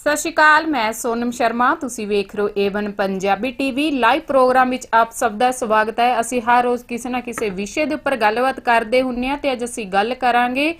ਸਤਿ ਸ਼੍ਰੀ ਅਕਾਲ, ਮੈਂ ਸੋਨਮ ਸ਼ਰਮਾ। ਤੁਸੀਂ ਵੇਖ ਰਹੇ ਹੋ A one Punjabi TV live programme ਵਿੱਚ ਆਪ ਸਭ ਦਾ ਸਵਾਗਤ ਹੈ। ਅਸੀਂ ਹਰ ਰੋਜ਼ ਕਿਸੇ ਨਾ ਕਿਸੇ ਵਿਸ਼ੇ ਦੇ ਉੱਪਰ ਗੱਲਬਾਤ ਕਰਦੇ ਹੁੰਨੇ ਆ ਤੇ ਅੱਜ ਅਸੀਂ ਗੱਲ ਕਰਾਂਗੇ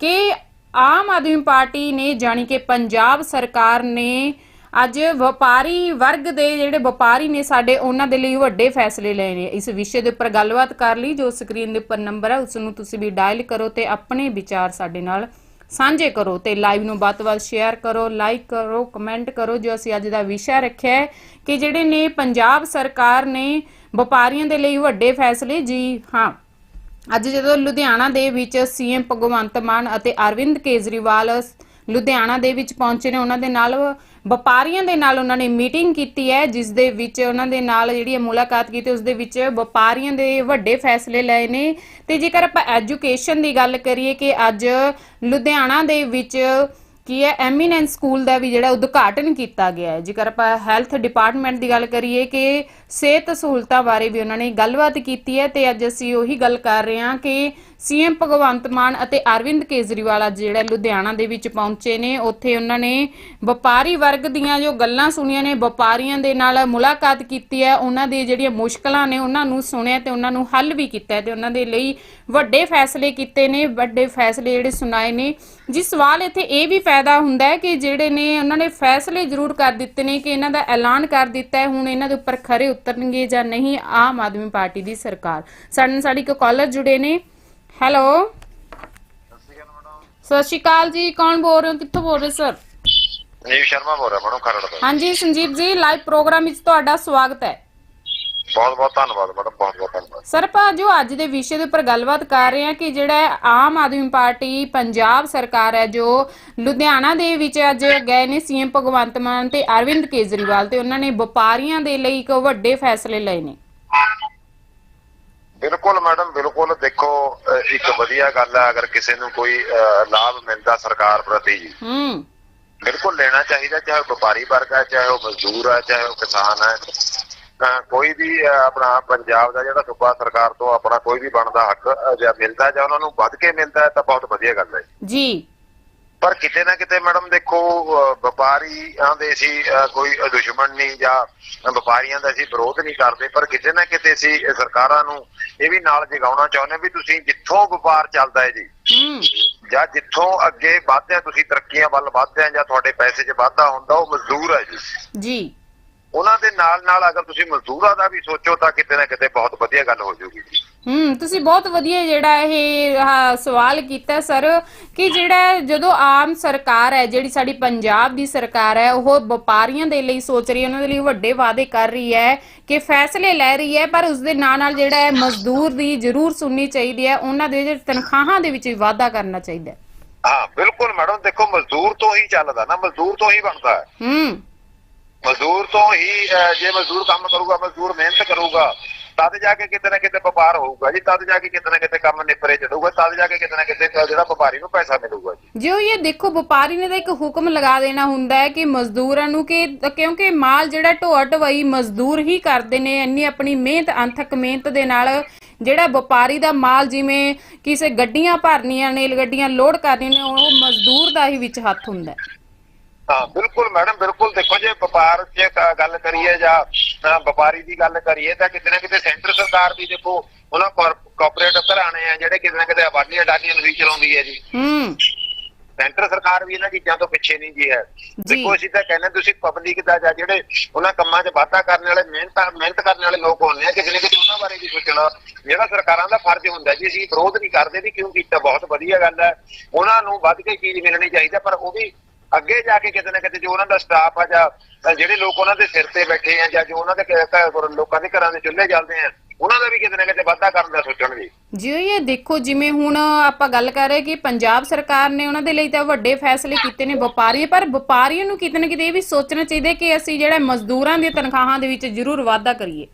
ਕਿ ਆਮ ਆਦਮੀ ਪਾਰਟੀ ਨੇ ਜਾਣੀ ਕਿ ਪੰਜਾਬ ਸਰਕਾਰ ਨੇ ਅੱਜ ਵਪਾਰੀ ਵਰਗ ਦੇ ਜਿਹੜੇ ਵਪਾਰੀ ਨੇ ਸਾਡੇ, ਉਹਨਾਂ ਦੇ ਲਈ ਵੱਡੇ ਫੈਸਲੇ ਲਏ ਨੇ। ਇਸ ਵਿਸ਼ੇ ਦੇ ਉੱਪਰ ਗੱਲਬਾਤ ਕਰ ਲਈ, ਜੋ ਸਕਰੀਨ ਦੇ ਉੱਪਰ ਨੰਬਰ ਹੈ ਉਸ ਨੂੰ ਤੁਸੀਂ ਵੀ ਡਾਇਲ ਕਰੋ ਤੇ ਆਪਣੇ ਵਿਚਾਰ ਸਾਡੇ ਨਾਲ ਸਾਂਝੇ ਕਰੋ ਤੇ ਲਾਈਵ ਨੂੰ ਵੱਧ-ਵੱਧ ਸ਼ੇਅਰ ਕਰੋ ਲਾਈਕ ਕਰੋ ਕਮੈਂਟ ਕਰੋ ਜੋ ਅਸੀਂ ਅੱਜ ਦਾ ਵਿਸ਼ਾ ਰੱਖਿਆ ਹੈ ਕਿ ਜਿਹੜੇ ਨੇ ਪੰਜਾਬ ਸਰਕਾਰ ਨੇ ਵਪਾਰੀਆਂ ਦੇ ਲਈ ਵੱਡੇ ਫੈਸਲੇ, ਜੀ ਹਾਂ, ਅੱਜ ਜਦੋਂ ਲੁਧਿਆਣਾ ਦੇ ਵਿੱਚ ਸੀਐਮ ਭਗਵੰਤ ਮਾਨ ਅਤੇ ਅਰਵਿੰਦ ਕੇਜਰੀਵਾਲ ਲੁਧਿਆਣਾ ਦੇ ਵਿੱਚ ਪਹੁੰਚੇ ਨੇ। ਉਹਨਾਂ ਦੇ ਨਾਲ ਵਪਾਰੀਆਂ ਦੇ ਨਾਲ ਉਹਨਾਂ ਨੇ ਮੀਟਿੰਗ ਕੀਤੀ ਹੈ, ਜਿਸ ਦੇ ਵਿੱਚ ਉਹਨਾਂ ਦੇ ਨਾਲ ਜਿਹੜੀ ਇਹ ਮੁਲਾਕਾਤ ਕੀਤੀ, ਉਸ ਦੇ ਵਿੱਚ ਵਪਾਰੀਆਂ ਦੇ ਵੱਡੇ ਫੈਸਲੇ ਲਏ ਨੇ। ਤੇ ਜੇਕਰ ਆਪਾਂ ਐਜੂਕੇਸ਼ਨ ਦੀ ਗੱਲ ਕਰੀਏ ਕਿ ਅੱਜ ਲੁਧਿਆਣਾ ਦੇ ਵਿੱਚ ਕੀ ਹੈ ਐਮੀਨੈਂਸ ਸਕੂਲ ਦਾ ਵੀ ਜਿਹੜਾ ਉਦਘਾਟਨ ਕੀਤਾ ਗਿਆ ਹੈ। ਜੇਕਰ ਆਪਾਂ ਹੈਲਥ ਡਿਪਾਰਟਮੈਂਟ ਦੀ ਗੱਲ ਕਰੀਏ ਕਿ ਸਿਹਤ ਸਹੂਲਤਾਂ ਬਾਰੇ ਵੀ ਉਹਨਾਂ ਨੇ ਗੱਲਬਾਤ ਕੀਤੀ ਹੈ, ਤੇ ਅੱਜ ਅਸੀਂ ਉਹੀ ਗੱਲ ਕਰ ਰਹੇ ਹਾਂ ਕਿ ਸੀਐਮ ਭਗਵੰਤ ਮਾਨ ਅਤੇ ਅਰਵਿੰਦ ਕੇਜਰੀਵਾਲ ਅੱਜ ਜਿਹੜਾ ਲੁਧਿਆਣਾ ਦੇ ਵਿੱਚ ਪਹੁੰਚੇ ਨੇ, ਉੱਥੇ ਉਹਨਾਂ ਨੇ ਵਪਾਰੀ ਵਰਗ ਦੀਆਂ ਜੋ ਗੱਲਾਂ ਸੁਣੀਆਂ ਨੇ, ਵਪਾਰੀਆਂ ਦੇ ਨਾਲ ਮੁਲਾਕਾਤ ਕੀਤੀ ਹੈ, ਉਹਨਾਂ ਦੀ ਜਿਹੜੀਆਂ ਮੁਸ਼ਕਲਾਂ ਨੇ ਉਹਨਾਂ ਨੂੰ ਸੁਣਿਆ ਤੇ ਉਹਨਾਂ ਨੂੰ ਹੱਲ ਵੀ ਕੀਤਾ ਤੇ ਉਹਨਾਂ ਦੇ ਲਈ ਵੱਡੇ ਫੈਸਲੇ ਕੀਤੇ ਨੇ, ਵੱਡੇ ਫੈਸਲੇ ਜਿਹੜੇ ਸੁਣਾਏ ਨੇ। ਜੀ ਸਵਾਲ ਇੱਥੇ ਇਹ ਵੀ ਪੈਦਾ ਹੁੰਦਾ ਹੈ ਕਿ ਜਿਹੜੇ ਨੇ ਉਹਨਾਂ ਨੇ ਫੈਸਲੇ ਜ਼ਰੂਰ ਕਰ ਦਿੱਤੇ ਨੇ ਕਿ ਇਹਨਾਂ ਦਾ ਐਲਾਨ ਕਰ ਦਿੱਤਾ ਹੈ, ਹੁਣ ਇਹਨਾਂ ਦੇ ਉੱਪਰ ਖਰੇ ਉਤਰਨਗੇ ਜਾਂ ਨਹੀਂ, ਆਮ ਆਦਮੀ ਪਾਰਟੀ ਦੀ ਸਰਕਾਰ। ਸਾਡੇ ਨਾਲ ਸਾਡੀ ਇੱਕ ਕਾਲਰ ਜੁੜੇ ਨੇ। ਹੈਲੋ। ਸਤਿ ਸ਼੍ਰੀ ਅਕਾਲ ਜੀ ਕੌਣ ਬੋਲ ਰਹੇ ਹੋ? ਕਿੱਥੋਂ ਬੋਲ ਰਹੇ ਸਰ? ਨੀਵ ਸ਼ਰਮਾ ਬੋਲ ਰਿਹਾ ਮੈਡਮ ਖਰੜ ਤੋਂ। ਹਾਂਜੀ ਸੰਜੀਵ ਜੀ ਲਾਈਵ ਪ੍ਰੋਗਰਾਮ ਵਿੱਚ ਤੁਹਾਡਾ ਸਵਾਗਤ ਹੈ। ਬਹੁਤ ਬਹੁਤ ਧੰਨਵਾਦ ਮੈਡਮ ਬਹੁਤ ਬਹੁਤ ਧੰਨਵਾਦ। ਸਰ ਆਪਾਂ ਜੋ ਅੱਜ ਦੇ ਵਿਸ਼ੇ ਦੇ ਉੱਪਰ ਗੱਲਬਾਤ ਕਰ ਰਹੇ ਹਾਂ ਕਿ ਜਿਹੜਾ ਆਮ ਆਦਮੀ ਪਾਰਟੀ ਪੰਜਾਬ ਸਰਕਾਰ ਹੈ ਜੋ ਲੁਧਿਆਣਾ ਦੇ ਵਿੱਚ ਅੱਜ ਗਏ ਨੇ ਸੀਐਮ ਭਗਵੰਤ ਮਾਨ ਤੇ ਅਰਵਿੰਦ ਕੇਜਰੀਵਾਲ ਤੇ ਉਹਨਾਂ ਨੇ ਵਪਾਰੀਆਂ ਦੇ ਲਈ ਇੱਕ ਵੱਡੇ ਫੈਸਲੇ ਲਏ ਨੇ। ਬਿਲਕੁਲ ਮੈਡਮ ਬਿਲਕੁਲ ਦੇਖੋ ਇੱਕ ਵਧੀਆ ਗੱਲ ਹੈ ਅਗਰ ਕਿਸੇ ਨੂੰ ਕੋਈ ਲਾਭ ਮਿਲਦਾ ਸਰਕਾਰ ਪ੍ਰਤੀ ਜੀ ਹੂੰ। ਬਿਲਕੁਲ ਲੈਣਾ ਚਾਹੀਦਾ ਚਾਹੇ ਵਪਾਰੀ ਵਰਗ ਹੈ ਚਾਹੇ ਉਹ ਮਜ਼ਦੂਰ ਹੈ ਚਾਹੇ ਉਹ ਕਿਸਾਨ ਹੈ ਤਾਂ ਕੋਈ ਵੀ ਆਪਣਾ ਪੰਜਾਬ ਦਾ ਜਿਹੜਾ ਸੂਬਾ ਸਰਕਾਰ ਤੋਂ ਆਪਣਾ ਕੋਈ ਵੀ ਬਣਦਾ ਹੱਕ ਜਾਂ ਮਿਲਦਾ ਜਾਂ ਉਹਨਾਂ ਨੂੰ ਵੱਧ ਕੇ ਮਿਲਦਾ ਤਾਂ ਬਹੁਤ ਵਧੀਆ ਗੱਲ ਹੈ। ਜੀ। ਪਰ ਕਿਤੇ ਨਾ ਕਿਤੇ ਮੈਡਮ ਦੇਖੋ ਵਪਾਰੀਆਂ ਦੇ ਸੀ ਕੋਈ ਦੁਸ਼ਮਣ ਨਹੀਂ ਜਾਂ ਵਪਾਰੀਆਂ ਦਾ ਅਸੀਂ ਵਿਰੋਧ ਨਹੀਂ ਕਰਦੇ ਪਰ ਕਿਤੇ ਨਾ ਕਿਤੇ ਅਸੀਂ ਸਰਕਾਰਾਂ ਨੂੰ ਇਹ ਵੀ ਨਾਲ ਜਗਾਉਣਾ ਚਾਹੁੰਦੇ ਵੀ ਤੁਸੀਂ ਜਿੱਥੋਂ ਵਪਾਰ ਚੱਲਦਾ ਹੈ ਜੀ ਜਾਂ ਜਿੱਥੋਂ ਅੱਗੇ ਵਧਦੇ ਤੁਸੀਂ ਤਰੱਕੀਆਂ ਵੱਲ ਵਧਦੇ ਜਾਂ ਤੁਹਾਡੇ ਪੈਸੇ 'ਚ ਵਾਧਾ ਹੁੰਦਾ ਉਹ ਮਜ਼ਦੂਰ ਹੈ ਜੀ। ਜੀ। ਉਹਨਾਂ ਦੇ ਨਾਲ ਨਾਲ ਅਗਰ ਤੁਸੀਂ ਮਜ਼ਦੂਰਾਂ ਦਾ ਵੀ ਸੋਚੋ ਤਾਂ ਕਿਤੇ ਨਾ ਕਿਤੇ ਬਹੁਤ ਵਧੀਆ ਗੱਲ ਹੋ ਜਾਊਗੀ ਜੀ। ਹੂੰ ਤੁਸੀਂ ਬਹੁਤ ਵਧੀਆ ਜਿਹੜਾ ਇਹ ਸਵਾਲ ਕੀਤਾ ਸਰ ਕਿ ਜਿਹੜਾ ਜਦੋਂ ਆਮ ਸਰਕਾਰ ਹੈ ਜਿਹੜੀ ਸਾਡੀ ਪੰਜਾਬ ਦੀ ਸਰਕਾਰ ਹੈ ਉਹ ਵਪਾਰੀਆਂ ਦੇ ਲਈ ਸੋਚ ਰਹੀ ਹੈ ਉਹਨਾਂ ਦੇ ਲਈ ਵੱਡੇ ਵਾਅਦੇ ਕਰ ਰਹੀ ਹੈ ਕਿ ਫੈਸਲੇ ਲੈ ਰਹੀ ਹੈ ਪਰ ਉਸ ਦੇ ਨਾਲ ਨਾਲ ਜਿਹੜਾ ਹੈ ਮਜ਼ਦੂਰ ਦੀ ਜ਼ਰੂਰ ਸੁਣਨੀ ਚਾਹੀਦੀ ਹੈ ਉਹਨਾਂ ਦੇ ਜਿਹੜੇ ਤਨਖਾਹਾਂ ਦੇ ਵਿੱਚ ਵੀ ਵਾਧਾ ਕਰਨਾ ਚਾਹੀਦਾ ਹੈ। ਹਾਂ ਬਿਲਕੁਲ ਮੈਡਮ ਦੇਖੋ ਮਜ਼ਦੂਰ ਤੋਂ ਹੀ ਚੱਲਦਾ ਨਾ ਮਜ਼ਦੂਰ ਤੋਂ ਹੀ ਬਣਦਾ ਹੈ। ਹੂੰ। ਮਜ਼ਦੂਰ ਤੋਂ ਹੀ ਜੇ ਮਜ਼ਦੂਰ ਕੰਮ ਕਰੂਗਾ ਮਜ਼ਦੂਰ ਮਿਹਨਤ ਕਰੂਗਾ ਤਦ ਜਾ ਕੇ ਕਿਤੇ ਨਾ ਕਿਤੇ ਵਪਾਰ ਹੋਊਗਾ ਜੀ ਤਦ ਜਾ ਕੇ ਕਿਤੇ ਨਾ ਕਿਤੇ ਕੰਮ ਨਿਪਰੇ ਚੜੂਗਾ ਤਦ ਜਾ ਕੇ ਕਿਤੇ ਨਾ ਕਿਤੇ ਜਿਹੜਾ ਵਪਾਰੀ ਨੂੰ ਪੈਸਾ ਮਿਲੂਗਾ ਜੀ। ਜਿਉ ਇਹ ਦੇਖੋ ਵਪਾਰੀ ਨੇ ਤਾਂ ਇੱਕ ਹੁਕਮ ਲਗਾ ਦੇਣਾ ਹੁੰਦਾ ਹੈ ਕਿ ਮਜ਼ਦੂਰਾਂ ਨੂੰ ਕਿ ਕਿਉਂਕਿ ਮਾਲ ਜਿਹੜਾ ਢੋਆ ਢਵਾਈ ਮਜ਼ਦੂਰ ਹੀ ਕਰਦੇ ਨੇ ਇੰਨੀ ਆਪਣੀ ਮਿਹਨਤ ਅੰਥਕ ਮਿਹਨਤ ਦੇ ਨਾਲ ਜਿਹੜਾ ਵਪਾਰੀ ਦਾ ਮਾਲ ਜਿਵੇਂ ਕਿਸੇ ਗੱਡੀਆਂ ਭਰਨੀਆਂ ਨੇ ਗੱਡੀਆਂ ਲੋਡ ਕਰਨੀਆਂ ਨੇ ਉਹ ਮਜ਼ਦੂਰ ਦਾ ਹੀ ਵਿੱਚ ਹੱਥ ਹੁੰਦਾ ਹੈ। ਹਾਂ ਬਿਲਕੁਲ ਮੈਡਮ ਬਿਲਕੁਲ ਦੇਖੋ ਜੇ ਵਪਾਰ ਕ- ਗੱਲ ਕਰੀਏ ਜਾਂ ਵਪਾਰੀ ਦੀ ਗੱਲ ਕਰੀਏ ਤਾਂ ਕਿਤੇ ਨਾ ਕਿਤੇ ਸੈਂਟਰ ਸਰਕਾਰ ਵੀ ਦੇਖੋ ਉਹਨਾਂ ਕਾਰਪੋਰੇਟ ਘਰਾਣੇ ਆ ਜਿਹੜੇ ਕਿਤੇ ਨਾ ਕਿਤੇ ਆਬਾਦੀਆਂ ਅਡਾਨੀਆਂ ਨੂੰ ਵੀ ਚਲਾਉਂਦੀ ਹੈ ਜੀ। ਹੂੰ। ਸੈਂਟਰ ਸਰਕਾਰ ਵੀ ਇਹਨਾਂ ਚੀਜ਼ਾਂ ਤੋਂ ਪਿੱਛੇ ਨਹੀਂ ਜੀ ਹੈ। ਦੇਖੋ ਅਸੀਂ ਤਾਂ ਕਹਿੰਦੇ ਤੁਸੀਂ ਪਬਲਿਕ ਦਾ ਜਾਂ ਜਿਹੜੇ ਉਹਨਾਂ ਕੰਮਾਂ 'ਚ ਵਾਧਾ ਕਰਨ ਵਾਲੇ ਮਿਹਨਤ ਮਿਹਨਤ ਕਰਨ ਵਾਲੇ ਲੋਕ ਹੁੰਦੇ ਆ ਕਿਸੇ ਨਾ ਕਿਸੇ ਉਹਨਾਂ ਬਾਰੇ ਵੀ ਸੋਚਣਾ ਜਿਹੜਾ ਸਰਕਾਰਾਂ ਦਾ ਫਰਜ਼ ਹੁੰਦਾ ਜੀ ਅਸੀਂ ਵਿਰੋਧ ਨਹੀਂ ਕਰਦੇ ਵੀ ਕਿਉਂ ਕੀਤਾ ਬਹੁਤ ਵਧੀਆ ਗੱਲ ਹੈ। ਉਹਨਾਂ ਨੂੰ ਵੱਧ ਕੇ ਚੀਜ਼ ਮਿਲਣੀ ਚਾਹੀਦੀ ਪਰ ਉਹ ਵੀ ਅੱਗੇ ਜਾ ਕੇ ਕਿਤੇ ਨਾ ਕਿਤੇ ਜੋ ਉਹਨਾਂ ਦਾ ਸਟਾਫ ਆ ਜਾਂ ਜਿਹੜੇ ਲੋਕ ਉਹਨਾਂ ਦੇ ਸਿਰ ਤੇ ਬੈਠੇ ਆ ਜਾਂ ਜੋ ਉਹਨਾਂ ਦੇ ਲੋਕਾਂ ਦੇ ਘਰਾਂ ਦੇ ਚੁੱਲ੍ਹੇ ਜਲਦੇ ਆ ਉਹਨਾਂ ਦਾ ਵੀ ਕਿਤੇ ਨਾ ਕਿਤੇ ਵਾਧਾ ਕਰਨ ਦਾ ਸੋਚਣ ਜੀ ਇਹ ਦੇਖੋ ਜਿਵੇਂ ਹੁਣ ਆਪਾਂ ਗੱਲ ਕਰ ਰਹੇ ਕਿ ਪੰਜਾਬ ਸਰਕਾਰ ਨੇ ਉਹਨਾਂ ਦੇ ਲਈ ਤਾਂ ਵੱਡੇ ਫੈਸਲੇ ਕੀਤੇ ਨੇ ਵਪਾਰੀ ਪਰ ਵਪਾਰੀਆਂ ਨੂੰ ਕਿਤੇ ਨਾ ਕਿਤੇ ਇਹ ਵੀ ਸੋਚਣਾ ਚਾਹੀਦਾ ਕਿ ਅਸੀਂ ਜਿਹੜਾ ਮਜ਼ਦੂਰਾਂ ਦੀਆਂ ਤਨਖਾਹਾਂ ਦੇ ਵਿੱਚ ਜ਼ਰੂਰ ਵਾਧਾ ਕਰੀਏ।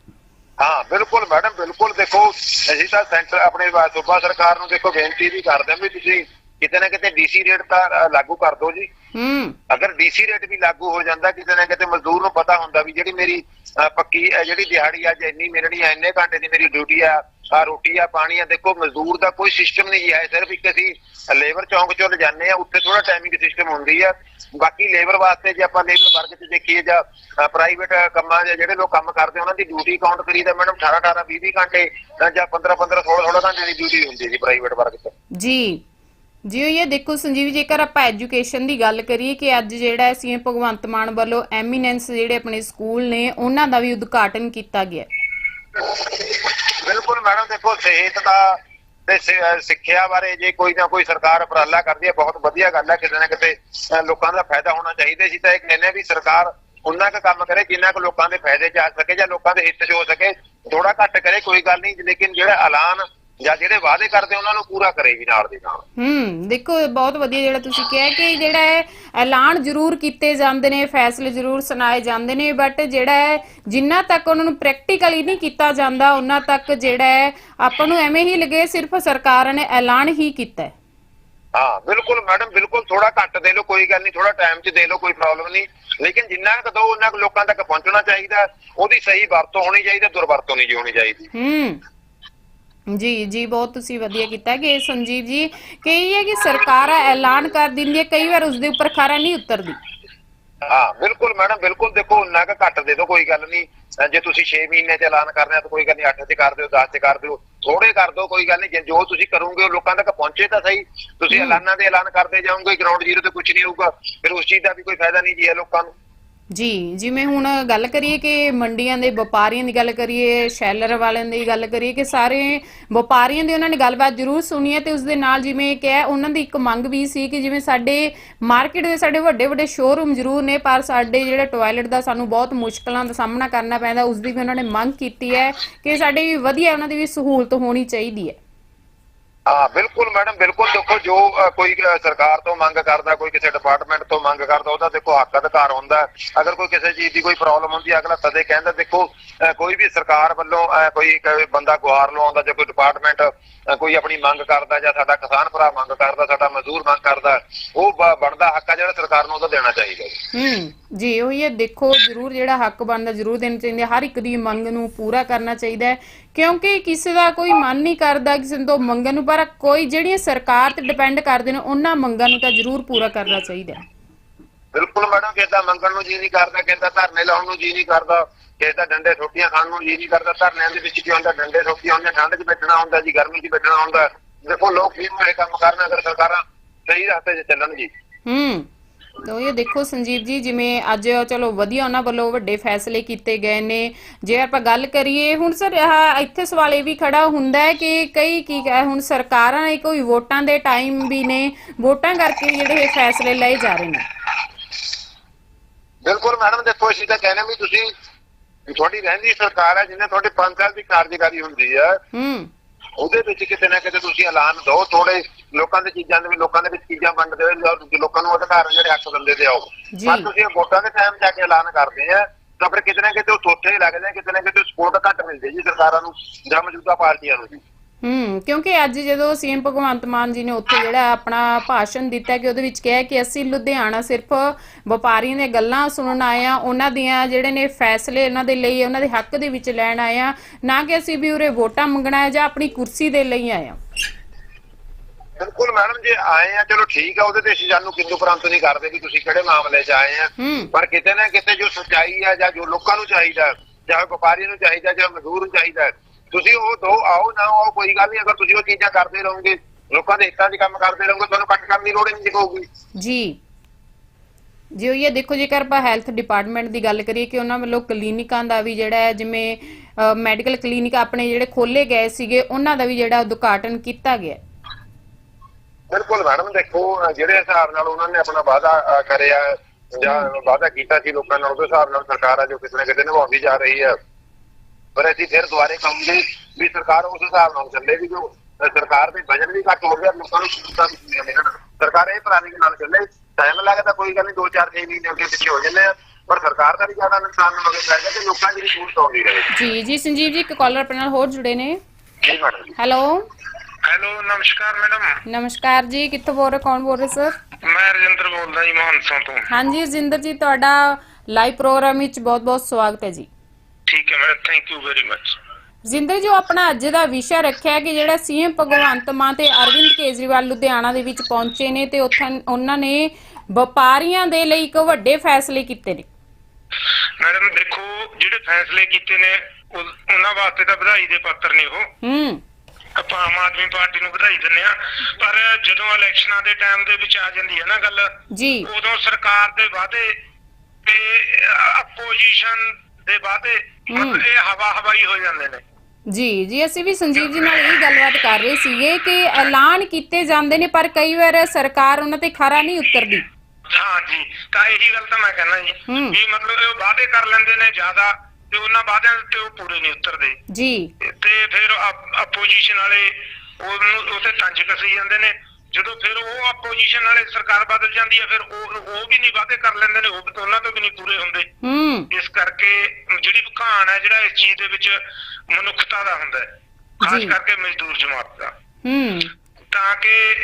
ਹਾਂ ਬਿਲਕੁਲ ਮੈਡਮ ਬਿਲਕੁਲ ਦੇਖੋ ਅਸੀਂ ਤਾਂ ਸੈਂਟਰ ਆਪਣੇ ਸੂਬਾ ਸਰਕਾਰ ਨੂੰ ਦੇਖੋ ਬੇਨਤੀ ਵੀ ਕਰਦੇ ਹਾਂ ਵੀ ਤੁਸੀਂ ਕਿਤੇ ਨਾ ਕਿਤੇ ਡੀਸੀ ਰੇਟ ਤਾਂ ਲਾਗੂ ਕਰ ਦਿਓ ਜੀ। ਹੂੰ। ਅਗਰ ਡੀਸੀ ਰੇਟ ਵੀ ਲਾਗੂ ਹੋ ਜਾਂਦਾ ਕਿਤੇ ਨਾ ਕਿਤੇ ਮਜ਼ਦੂਰ ਨੂੰ ਪਤਾ ਹੁੰਦਾ ਵੀ ਜਿਹੜੀ ਮੇਰੀ ਪੱਕੀ ਜਿਹੜੀ ਦਿਹਾੜੀ ਅੱਜ ਇੰਨੀ ਮਿਲਣੀ ਹੈ ਇੰਨੇ ਘੰਟੇ ਦੀ ਮੇਰੀ ਡਿਊਟੀ ਆ ਆ ਰੋਟੀ ਆ ਪਾਣੀ ਆ ਦੇਖੋ ਮਜ਼ਦੂਰ ਦਾ ਕੋਈ ਸਿਸਟਮ ਨਹੀਂ ਹੈ ਸਿਰਫ ਇੱਕ ਅਸੀਂ ਲੇਬਰ ਚੌਂਕ ਚੋਂ ਲਿਜਾਨੇ ਆ ਉੱਥੇ ਥੋੜਾ ਟਾਈਮਿੰਗ ਸਿਸਟਮ ਹੁੰਦੀ ਆ। ਬਾਕੀ ਲੇਬਰ ਵਾਸਤੇ ਜੇ ਆਪਾਂ ਲੇਬਰ ਵਰਗ 'ਚ ਦੇਖੀਏ ਜਾਂ ਪ੍ਰਾਈਵੇਟ ਕੰਮਾਂ 'ਚ ਜਿਹੜੇ ਲੋਕ ਕੰਮ ਕਰਦੇ ਉਹਨਾਂ ਦੀ ਡਿਊਟੀ ਕਾਊਂਟ ਕਰੀਦਾ ਮੈਡਮ 18 18 20 20 ਘੰਟੇ ਜਾਂ 15 15 16 16 ਘੰਟੇ ਦੀ ਡਿਊਟੀ ਹੁੰਦੀ ਜੀ ਪ੍ਰਾਈਵੇਟ ਵਰਗ 'ਚ। ਜੀ। ਜੀ, ਇਹ ਦੇਖੋ ਸੰਜੀਵ, ਜੇਕਰ ਆਪਾਂ ਐਜੂਕੇਸ਼ਨ ਦੀ ਗੱਲ ਕਰੀਏ ਕਿ ਅੱਜ ਜਿਹੜਾ ਹੈ ਸੀਐਮ ਭਗਵੰਤ ਮਾਨ ਵੱਲੋਂ ਐਮੀਨੈਂਸ ਜਿਹੜੇ ਆਪਣੇ ਸਕੂਲ ਨੇ, ਉਹਨਾਂ ਦਾ ਵੀ ਉਦਘਾਟਨ ਕੀਤਾ ਗਿਆ। ਬਿਲਕੁਲ ਮੈਡਮ, ਦੇਖੋ ਸਿਹਤ ਦਾ ਤੇ ਸਿੱਖਿਆ ਬਾਰੇ ਜੇ ਕੋਈ ਨਾ ਕੋਈ ਸਰਕਾਰ ਉਪਰਾਲਾ ਕਰਦੀ ਹੈ, ਬਹੁਤ ਵਧੀਆ ਗੱਲ ਹੈ, ਕਿਤੇ ਨਾ ਕਿਤੇ ਲੋਕਾਂ ਦਾ ਫਾਇਦਾ ਹੋਣਾ ਚਾਹੀਦਾ ਸੀ, ਤਾਂ ਇਹ ਕਹਿੰਦੇ ਵੀ ਸਰਕਾਰ ਉਹਨਾਂ ਕੁ ਕੰਮ ਕਰੇ ਜਿੰਨਾ ਕੁ ਲੋਕਾਂ ਦੇ ਫਾਇਦੇ ਚ ਸਕੇ ਜਾਂ ਲੋਕਾਂ ਦੇ ਹਿੱਤ ਚ ਹੋ ਸਕੇ ਥੋੜਾ ਘੱਟ ਕਰੇ, ਕੋਈ ਗੱਲ ਨਹੀਂ, ਲੇਕਿਨ ਜਿਹੜਾ ਐਲਾਨ ਜਾਂ ਜਿਹੜੇ ਵਾਅਦੇ ਕਰਦੇ ਉਹਨਾਂ ਨੂੰ ਪੂਰਾ ਕਰੇ ਵੀ ਨਾਲ ਦੀ ਨਾਲ। ਹੂੰ ਦੇਖੋ ਬਹੁਤ ਵਧੀਆ ਜਿਹੜਾ ਤੁਸੀਂ ਕਿਹਾ ਕਿ ਜਿਹੜਾ ਹੈ ਐਲਾਨ ਜ਼ਰੂਰ ਕੀਤੇ ਜਾਂਦੇ ਨੇ ਫੈਸਲੇ ਜ਼ਰੂਰ ਸੁਣਾਏ ਜਾਂਦੇ ਨੇ ਬਟ ਜਿਹੜਾ ਹੈ ਜਿੰਨਾ ਤੱਕ ਉਹਨਾਂ ਨੂੰ ਪ੍ਰੈਕਟੀਕਲੀ ਨਹੀਂ ਕੀਤਾ ਜਾਂਦਾ ਉਹਨਾਂ ਤੱਕ ਜਿਹੜਾ ਹੈ ਆਪਾਂ ਨੂੰ ਐਵੇਂ ਹੀ ਲੱਗੇ ਸਿਰਫ ਸਰਕਾਰ ਨੇ ਐਲਾਨ ਹੀ ਕੀਤਾ ਹੈ। ਹਾਂ ਬਿਲਕੁਲ ਮੈਡਮ ਬਿਲਕੁਲ ਥੋੜਾ ਘੱਟ ਦੇ ਲਓ ਕੋਈ ਗੱਲ ਨਹੀਂ ਥੋੜਾ ਟਾਈਮ ਚ ਦੇ ਲਓ ਕੋਈ ਪ੍ਰੋਬਲਮ ਨਹੀਂ। ਲੇਕਿਨ ਜਿੰਨਾ ਕੁ ਦੋ ਉਹਨਾਂ ਕੁ ਲੋਕਾਂ ਤੱਕ ਪਹੁੰਚਣਾ ਚਾਹੀਦਾ ਉਹਦੀ ਸਹੀ ਵਰਤੋਂ ਹੋਣੀ ਚਾਹੀਦੀ ਦੁਰਵਰਤੋਂ ਨਹੀਂ ਜੀ ਹੋਣੀ ਚਾਹੀਦੀ। ਹੂੰ। ਜੀ ਜੀ ਬਹੁਤ ਤੁਸੀਂ ਵਧੀਆ ਕੀਤਾ ਕਿ ਸੰਜੀਵ ਜੀ ਕਿ ਇਹ ਹੈ ਕਿ ਸਰਕਾਰਾਂ ਐਲਾਨ ਕਰ ਦਿੰਦੀ ਹੈ ਕਈ ਵਾਰ ਉਸ ਦੇ ਉੱਪਰ ਖਰਾ ਨਹੀਂ ਉਤਰਦੀ। ਹਾਂ ਬਿਲਕੁਲ ਮੈਡਮ ਬਿਲਕੁਲ ਦੇਖੋ ਉਨਾ ਕੁ ਘੱਟ ਦੇ ਦਿਓ ਕੋਈ ਗੱਲ ਨਹੀਂ। ਜੇ ਤੁਸੀਂ 6 ਮਹੀਨੇ ਚ ਐਲਾਨ ਕਰਨਾ ਤਾਂ ਕੋਈ ਗੱਲ ਨਹੀਂ 8 ਚ ਕਰ ਦਿਓ 10 ਚ ਕਰ ਦਿਓ ਥੋੜੇ ਕਰ ਦਿਓ ਕੋਈ ਗੱਲ ਨਹੀਂ। ਜੇ ਜੋ ਤੁਸੀਂ ਕਰੋਗੇ ਉਹ ਲੋਕਾਂ ਤੱਕ ਪਹੁੰਚੇ ਤਾਂ ਸਹੀ। ਤੁਸੀਂ ਐਲਾਨਾਂ ਦੇ ਐਲਾਨ ਕਰਦੇ ਜਾਓਗੇ ਗਰਾਊਂਡ ਜ਼ੀਰੋ ਤੇ ਕੁਝ ਨਹੀਂ ਹੋਊਗਾ। ਫਿਰ ਉਸ ਚੀਜ਼ ਦਾ ਵੀ ਕੋਈ ਫਾਇਦਾ ਨਹੀਂ ਜੀ ਲੋਕਾਂ ਨੂੰ। ਜੀ, ਜਿਵੇਂ ਹੁਣ ਗੱਲ ਕਰੀਏ ਕਿ ਮੰਡੀਆਂ ਦੇ ਵਪਾਰੀਆਂ ਦੀ ਗੱਲ ਕਰੀਏ, ਸ਼ੈਲਰ ਵਾਲਿਆਂ ਦੀ ਗੱਲ ਕਰੀਏ ਕਿ ਸਾਰੇ ਵਪਾਰੀਆਂ ਦੀ ਉਹਨਾਂ ਨੇ ਗੱਲਬਾਤ ਜ਼ਰੂਰ ਸੁਣੀ ਹੈ ਤੇ ਉਸ ਦੇ ਨਾਲ ਜਿਵੇਂ ਕਿਹਾ ਉਹਨਾਂ ਦੀ ਇੱਕ ਮੰਗ ਵੀ ਸੀ ਕਿ ਜਿਵੇਂ ਸਾਡੇ ਮਾਰਕੀਟ ਦੇ ਸਾਡੇ ਵੱਡੇ ਵੱਡੇ ਸ਼ੋਰੂਮ ਜ਼ਰੂਰ ਨੇ, ਪਰ ਸਾਡੇ ਜਿਹੜਾ ਟਾਇਲਟ ਦਾ ਸਾਨੂੰ ਬਹੁਤ ਮੁਸ਼ਕਲਾਂ ਦਾ ਸਾਹਮਣਾ ਕਰਨਾ ਪੈਂਦਾ ਉਸ ਦੀ ਵੀ ਉਹਨਾਂ ਨੇ ਮੰਗ ਕੀਤੀ ਹੈ ਕਿ ਸਾਡੇ ਵੀ ਵਧੀਆ ਉਹਨਾਂ ਦੀ ਵੀ ਸਹੂਲਤ ਹੋਣੀ ਚਾਹੀਦੀ ਹੈ। ਹਾਂ, ਬਿਲਕੁਲ ਮੈਡਮ, ਬਿਲਕੁਲ ਦੇਖੋ, ਜੋ ਕੋਈ ਸਰਕਾਰ ਤੋਂ ਮੰਗ ਕਰਦਾ, ਕੋਈ ਕਿਸੇ ਡਿਪਾਰਟਮੈਂਟ ਤੋਂ ਮੰਗ ਕਰਦਾ, ਉਹਦਾ ਦੇਖੋ ਹੱਕ ਅਧਿਕਾਰ ਹੁੰਦਾ ਅਗਰ ਕੋਈ ਕਿਸੇ ਚੀਜ਼ ਦੀ ਕੋਈ ਪ੍ਰੋਬਲਮ ਹੁੰਦੀ ਅਗਲਾ ਤਦੇ ਕਹਿੰਦਾ, ਦੇਖੋ ਕੋਈ ਵੀ ਸਰਕਾਰ ਵੱਲੋਂ ਕੋਈ ਬੰਦਾ ਗੁਹਾਰ ਲਵਾਉਂਦਾ ਜਾਂ ਕੋਈ ਡਿਪਾਰਟਮੈਂਟ ਕੋਈ ਆਪਣੀ ਮੰਗ ਕਰਦਾ ਜਾਂ ਸਾਡਾ ਕਿਸਾਨ ਭਰਾ ਮੰਗ ਕਰਦਾ, ਸਾਡਾ ਮਜ਼ਦੂਰ ਮੰਗ ਕਰਦਾ, ਉਹ ਬਣਦਾ ਹੱਕ ਆ ਜਿਹੜਾ ਸਰਕਾਰ ਨੂੰ ਉਹਦਾ ਦੇਣਾ ਚਾਹੀਦਾ ਹੂੰ, ਜੀ, ਉਹੀ ਹੈ, ਦੇਖੋ, ਜ਼ਰੂਰ ਜਿਹੜਾ ਹੱਕ ਬਣਦਾ, ਜ਼ਰੂਰ ਦੇਣਾ ਚਾਹੀਦਾ, ਹਰ ਇੱਕ ਦੀ ਮੰਗ ਨੂੰ ਪੂਰਾ ਕਰਨਾ ਚਾਹੀਦਾ ਹੈ। ਕਿਉਂਕਿ ਕਿਸੇ ਦਾ ਕੋਈ ਮਨ ਨਹੀਂ ਕਰਦਾ ਕਿਸੇ ਤੋਂ ਮੰਗਣ ਨੂੰ ਪਰ ਕੋਈ ਜਿਹੜੀਆਂ ਸਰਕਾਰ ਤੇ ਡਿਪੈਂਡ ਕਰਦੇ ਨੇ ਉਹਨਾਂ ਮੰਗਾਂ ਨੂੰ ਤਾਂ ਜ਼ਰੂਰ ਪੂਰਾ ਕਰਨਾ ਚਾਹੀਦਾ ਬਿਲਕੁਲ ਮੈਡਮ ਕਿਦਾਂ ਮੰਗਣ ਨੂੰ ਜੀ ਨਹੀਂ ਕਰਦਾ ਕਿਦਾਂ ਧਰਨੇ ਲਾਉਣ ਨੂੰ ਜੀ ਨਹੀਂ ਕਰਦਾ ਕਿਸੇ ਦਾ ਡੰਡੇ ਛੋਟੀਆਂ ਖਾਣ ਨੂੰ ਜੀ ਨਹੀਂ ਕਰਦਾ ਧਰਨਿਆਂ ਦੇ ਵਿੱਚ ਕੀ ਹੁੰਦਾ ਡੰਡੇ ਛੋਟੀਆਂ ਹੁੰਦੀਆਂ ਠੰਡ 'ਚ ਬੈਠਣਾ ਹੁੰਦਾ ਜੀ ਗਰਮੀ 'ਚ ਬੈਠਣਾ ਹੁੰਦਾ। ਦੇਖੋ ਲੋਕ ਕੀ ਇਹ ਕੰਮ ਕਰਨ ਅਗਰ ਸਰਕਾਰਾਂ ਸਹੀ ਰਸਤੇ 'ਚ ਚੱਲਣ ਜੀ। ਹੂੰ। ਤੋ ਇਹ ਦੇਖੋ ਸੰਜੀਵ ਜੀ ਜਿਵੇਂ ਅੱਜ ਚਲੋ ਵਧੀਆ ਉਹਨਾਂ ਵੱਲੋਂ ਵੱਡੇ ਫੈਸਲੇ ਕੀਤੇ ਗਏ ਨੇ। ਜੇ ਆਪਾਂ ਗੱਲ ਕਰੀਏ ਹੁਣ ਸਰ ਇੱਥੇ ਸਵਾਲ ਇਹ ਵੀ ਖੜਾ ਹੁੰਦਾ ਹੈ ਕਿ ਕਈ ਕੀ ਹੁਣ ਸਰਕਾਰਾਂ ਨੇ ਕੋਈ ਵੋਟਾਂ ਦੇ ਟਾਈਮ ਵੀ ਨੇ ਵੋਟਾਂ ਕਰਕੇ ਜਿਹੜੇ ਇਹ ਫੈਸਲੇ ਲਏ ਜਾ ਰਹੇ ਨੇ। ਬਿਲਕੁਲ ਮੈਡਮ ਦੇਖੋ ਅਸੀਂ ਤਾਂ ਕਹਿੰਦੇ ਵੀ ਤੁਸੀਂ ਤੁਹਾਡੀ ਰਹਿੰਦੀ ਸਰਕਾਰ ਹੈ ਜਿਹਨੇ ਤੁਹਾਡੇ 5 ਸਾਲ ਦੀ ਕਾਰਜਕਾਰੀ ਹੁੰਦੀ ਹੈ ਹੂੰ। ਉਹਦੇ ਵਿੱਚ ਕਿਤੇ ਨਾ ਕਿਤੇ ਤੁਸੀਂ ਐਲਾਨ ਦਿਓ ਥੋੜੇ ਲੋਕਾਂ ਦੇ ਚੀਜ਼ਾਂ ਦੇ ਵੀ ਲੋਕਾਂ ਦੇ ਵਿੱਚ ਚੀਜ਼ਾਂ ਵੰਡਦੇ ਹੋਏ ਲੋਕਾਂ ਨੂੰ ਅਧਿਕਾਰ ਜਿਹੜੇ ਹੱਕ ਦਿੰਦੇ ਤੇ ਆਓ। ਪਰ ਤੁਸੀਂ ਵੋਟਾਂ ਦੇ ਟਾਈਮ ਜਾ ਕੇ ਐਲਾਨ ਕਰਦੇ ਆ ਤਾਂ ਫਿਰ ਕਿਤੇ ਨਾ ਕਿਤੇ ਉਹ ਥੋਥੇ ਲੱਗਦੇ ਆ ਕਿਤੇ ਨਾ ਕਿਤੇ ਸਪੋਰਟ ਘੱਟ ਮਿਲਦੀ ਜੀ ਸਰਕਾਰਾਂ ਨੂੰ ਜਾਂ ਮੌਜੂਦਾ ਪਾਰਟੀਆਂ ਨੂੰ ਜੀ। ਹੂੰ ਕਿਉਂਕਿ ਅੱਜ ਜਦੋਂ ਸੀਐਮ ਭਗਵੰਤ ਮਾਨ ਜੀ ਨੇ ਉੱਥੇ ਜਿਹੜਾ ਆਪਣਾ ਭਾਸ਼ਣ ਦਿੱਤਾ ਕਿ ਉਹਦੇ ਵਿੱਚ ਕਿਹਾ ਕਿ ਅਸੀਂ ਲੁਧਿਆਣਾ ਸਿਰਫ ਵਪਾਰੀਆਂ ਦੀਆਂ ਗੱਲਾਂ ਸੁਣਨ ਆਏ ਆ ਉਹਨਾਂ ਦੀਆਂ ਜਿਹੜੇ ਨੇ ਫੈਸਲੇ ਉਹਨਾਂ ਦੇ ਲਈ ਉਹਨਾਂ ਦੇ ਹੱਕ ਦੇ ਵਿੱਚ ਲੈਣ ਆਏ ਆ ਨਾ ਕਿ ਅਸੀਂ ਵੀ ਉਰੇ ਵੋਟਾਂ ਮੰਗਣਾ ਹੈ ਜਾਂ ਆਪਣੀ ਕੁਰਸੀ ਦੇ ਲਈ ਆਏ ਆ ਬਿਲਕੁਲ ਮੈਡਮ ਜੇ ਆਏ ਆ ਚਲੋ ਠੀਕ ਆ ਉਹਦੇ ਤੇ ਅਸੀਂ ਜਾਨੂੰ ਕਿੰਦੂ ਪ੍ਰਾਂਤ ਨਹੀਂ ਕਰਦੇ ਵੀ ਤੁਸੀਂ ਕਿਹੜੇ ਮਾਮਲੇ 'ਚ ਆਏ ਆ। ਪਰ ਕਿਤੇ ਨਾ ਕਿਤੇ ਜੋ ਸੱਚਾਈ ਹੈ ਜਾਂ ਜੋ ਲੋਕਾਂ ਨੂੰ ਚਾਹੀਦਾ ਜਾਂ ਵਪਾਰੀ ਨੂੰ ਚਾਹੀਦਾ ਜਾਂ ਮਜ਼ਦੂਰ ਨੂੰ ਚਾਹੀਦਾ ਤੁਸੀਂ ਉਹ ਦੋ ਆਓ ਨਾ ਆਓ ਕੋਈ ਗੱਲ ਨਹੀਂ ਅਗਰ ਤੁਸੀਂ ਉਹ ਚੀਜ਼ਾਂ ਕਰਦੇ ਰਹੋਗੇ ਲੋਕਾਂ ਦੇ ਹਿੱਤਾਂ 'ਚ ਕੰਮ ਕਰਦੇ ਰਹੋਗੇ ਤੁਹਾਨੂੰ ਕੱਟ ਕਰਨ ਦੀ ਲੋੜ ਹੀ ਨਹੀਂ ਪਊਗੀ। ਜੀ। ਜੀ ਉਹ ਇਹ ਦੇਖੋ ਜੇਕਰ ਆਪਾਂ ਹੈਲਥ ਡਿਪਾਰਟਮੈਂਟ ਦੀ ਗੱਲ ਕਰੀਏ ਕਿ ਉਹਨਾਂ ਵੱਲੋਂ ਕਲੀਨਿਕਾਂ ਦਾ ਵੀ ਜਿਹੜਾ ਹੈ ਜਿਵੇਂ ਮੈਡੀਕਲ ਕਲੀਨਿਕ ਆਪਣੇ ਜਿਹੜੇ ਖੋਲੇ ਗਏ ਸੀਗੇ ਉਹਨਾਂ ਦਾ ਵੀ ਜਿਹੜਾ ਉਦਘਾਟਨ ਕੀਤਾ ਗਿਆ। ਬਿਲਕੁਲ ਮੈਡਮ ਦੇਖੋ ਜਿਹੜੇ ਹਿਸਾਬ ਨਾਲ ਉਹਨਾਂ ਨੇ ਆਪਣਾ ਵਾਅਦਾ ਕਰਿਆ ਜਾਂ ਵਾਅਦਾ ਕੀਤਾ ਸੀ ਲੋਕਾਂ ਨਾਲ ਉਹਦੇ ਹਿਸਾਬ ਨਾਲ ਸਰਕਾਰ ਆ ਜੋ ਕਿਤੇ ਨਾ ਕਿਤੇ ਨਿਭਾਉਂਦੀ ਜਾ ਰਹੀ ਹੈ ਪਰ ਅਸੀਂ ਫਿਰ ਦੁਬਾਰੇ ਕਹਾਂਗੇ ਵੀ ਸਰਕਾਰ ਉਸ ਹਿਸਾਬ ਨਾਲ ਚੱਲੇ ਵੀ ਜੋ ਸਰਕਾਰ ਦੇ ਬਜਟ ਵੀ ਘੱਟ ਹੋ ਗਿਆ ਲੋਕਾਂ ਨੂੰ ਸਹੂਲਤਾਂ ਵੀ ਮਿਲੀਆਂ ਨੇ। ਸਰਕਾਰ ਇਹ ਪ੍ਰਾਣੀ ਨਾਲ ਚੱਲੇ ਟਾਈਮ ਲੱਗਦਾ ਕੋਈ ਗੱਲ ਨਹੀਂ 2-4 6 ਮਹੀਨੇ ਅੱਗੇ ਪਿੱਛੇ ਹੋ ਜਾਂਦੇ ਆ ਪਰ ਸਰਕਾਰ ਦਾ ਵੀ ਜ਼ਿਆਦਾ ਨੁਕਸਾਨ ਨਾ ਹੋਵੇ ਚਾਹੀਦਾ ਤੇ ਲੋਕਾਂ ਦੀ ਸਹੂਲਤ ਆਉਂਦੀ ਰਹੇ। ਜੀ ਜੀ ਸੰਜੀਵ ਜੀ ਇੱਕ ਕਾਲਰ ਆਪਣੇ ਨਾਲ ਹੋਰ ਜੁੜੇ ਨੇ। ਜੀ ਮੈਡਮ ਹੈਲੋ। ਹੈਲੋ ਨਮਸਕਾਰ ਮੈਡਮ। ਨਮਸਕਾਰ ਜੀ ਕਿੱਥੋਂ ਬੋਲ ਰਹੇ ਕੌਣ ਬੋਲ ਰਹੇ ਸਰ? ਮੈਂ ਰਜਿੰਦਰ ਬੋਲਦਾ ਜੀ ਮਹੰਸੋਂ ਤੋਂ। ਹਾਂਜੀ ਰਜਿੰਦਰ ਜੀ ਤੁਹਾਡਾ ਲਾਈਵ ਪ੍ਰੋਗਰਾਮ ਵਿੱਚ ਬਹੁਤ-ਬਹੁਤ ਸਵਾਗਤ ਹੈ ਜੀ। ਠੀਕ ਹੈ madam thank you very much Jinder ਜੋ ਆਪਣਾ ਅੱਜ ਦਾ ਵਿਸ਼ਾ ਰੱਖਿਆ ਕਿ ਜਿਹੜਾ ਸੀਐਮ ਭਗਵੰਤ ਮਾਨ ਤੇ ਅਰਵਿੰਦ ਕੇਜਰੀਵਾਲ ਲੁਧਿਆਣਾ ਦੇ ਵਿੱਚ ਪਹੁੰਚੇ ਨੇ ਤੇ ਉੱਥੇ ਉਹਨਾਂ ਨੇ ਵਪਾਰੀਆਂ ਦੇ ਲਈ ਇੱਕ ਵੱਡੇ ਫੈਸਲੇ ਕੀਤੇ ਨੇ। ਮੈਡਮ ਦੇਖੋ ਜਿਹੜੇ ਫੈਸਲੇ ਕੀਤੇ ਨੇ ਉਹ- ਉਹਨਾਂ ਵਾਸਤੇ ਤਾਂ ਵਧਾਈ ਦੇ ਪਾਤਰ ਨੇ ਉਹ। ਹੂੰ। ਆਪਾਂ ਆਮ ਆਦਮੀ ਪਾਰਟੀ ਨੂੰ ਵਧਾਈ ਦਿੰਦੇ ਆ ਪਰ ਜਦੋਂ ਇਲੈਕਸ਼ਨਾਂ ਦੇ ਟਾਈਮ ਦੇ ਵਿੱਚ ਆ ਜਾਂਦੀ ਹੈ ਨਾ ਗੱਲ ਜੀ। ਉਦੋਂ ਸਰਕਾਰ ਦੇ ਵਾਅਦੇ ਤੇ ਆਪੋਜੀਸ਼ਨ ਦੇ ਵਾਅਦੇ ਮਤਲਬ ਇਹ ਹਵਾ ਹਵਾਈ ਹੋ ਜਾਂਦੇ ਨੇ। ਜੀ ਜੀ ਅਸੀਂ ਵੀ ਸੰਜੀਵ ਜੀ ਨਾਲ ਇਹ ਗੱਲਬਾਤ ਕਰ ਰਹੇ ਸੀਗੇ ਕਿ ਐਲਾਨ ਕੀਤੇ ਜਾਂਦੇ ਨੇ ਪਰ ਕਈ ਵਾਰ ਸਰਕਾਰ ਉਹਨਾਂ ਤੇ ਖਰਾ ਨਹੀਂ ਉਤਰਦੀ। ਹਾਂ ਜੀ ਤਾਂ ਇਹੀ ਗੱਲ ਤਾਂ ਮੈਂ ਕਹਿੰਦਾ ਜੀ ਹੂੰ। ਵੀ ਮਤਲਬ ਇਹ ਵਾਅਦੇ ਕਰ ਲੈਂਦੇ ਨੇ ਜ਼ਿਆਦਾ। ਤੇ ਉਹਨਾਂ ਵਾਅਦਿਆਂ ਤੇ ਉਹ ਪੂਰੇ ਨਹੀਂ ਉਤਰਦੇ। ਜੀ। ਤੇ ਫਿਰ ਆਪੋਜੀਸ਼ਨ ਵਾਲੇ ਉਹਨੂੰ ਉਥੇ ਤੰਜ ਕਸੀ ਜਾਂਦੇ ਨੇ। ਜਦੋਂ ਫਿਰ ਉਹ ਆਪੋਜੀਸ਼ਨ ਵਾਲੇ ਸਰਕਾਰ ਬਦਲ ਜਾਂਦੀ ਹੈ ਫਿਰ ਉਹ ਉਹ ਵੀ ਨਹੀਂ ਵਾਅਦੇ ਕਰ ਲੈਂਦੇ ਨੇ ਉਹ ਉਹਨਾਂ ਤੋਂ ਵੀ ਨਹੀਂ ਪੂਰੇ ਹੁੰਦੇ। ਹੂੰ। ਇਸ ਕਰਕੇ ਜਿਹੜੀ ਭੁਕਾਨ ਹੈ ਜਿਹੜਾ ਇਸ ਚੀਜ਼ ਦੇ ਵਿੱਚ ਮਨੁੱਖਤਾ ਦਾ ਹੁੰਦਾ ਹੈ ਖਾਸ। ਕਰਕੇ ਮਜ਼ਦੂਰ ਜਮਾਤ ਦਾ। ਹੂੰ। ਤਾਂ ਕਿ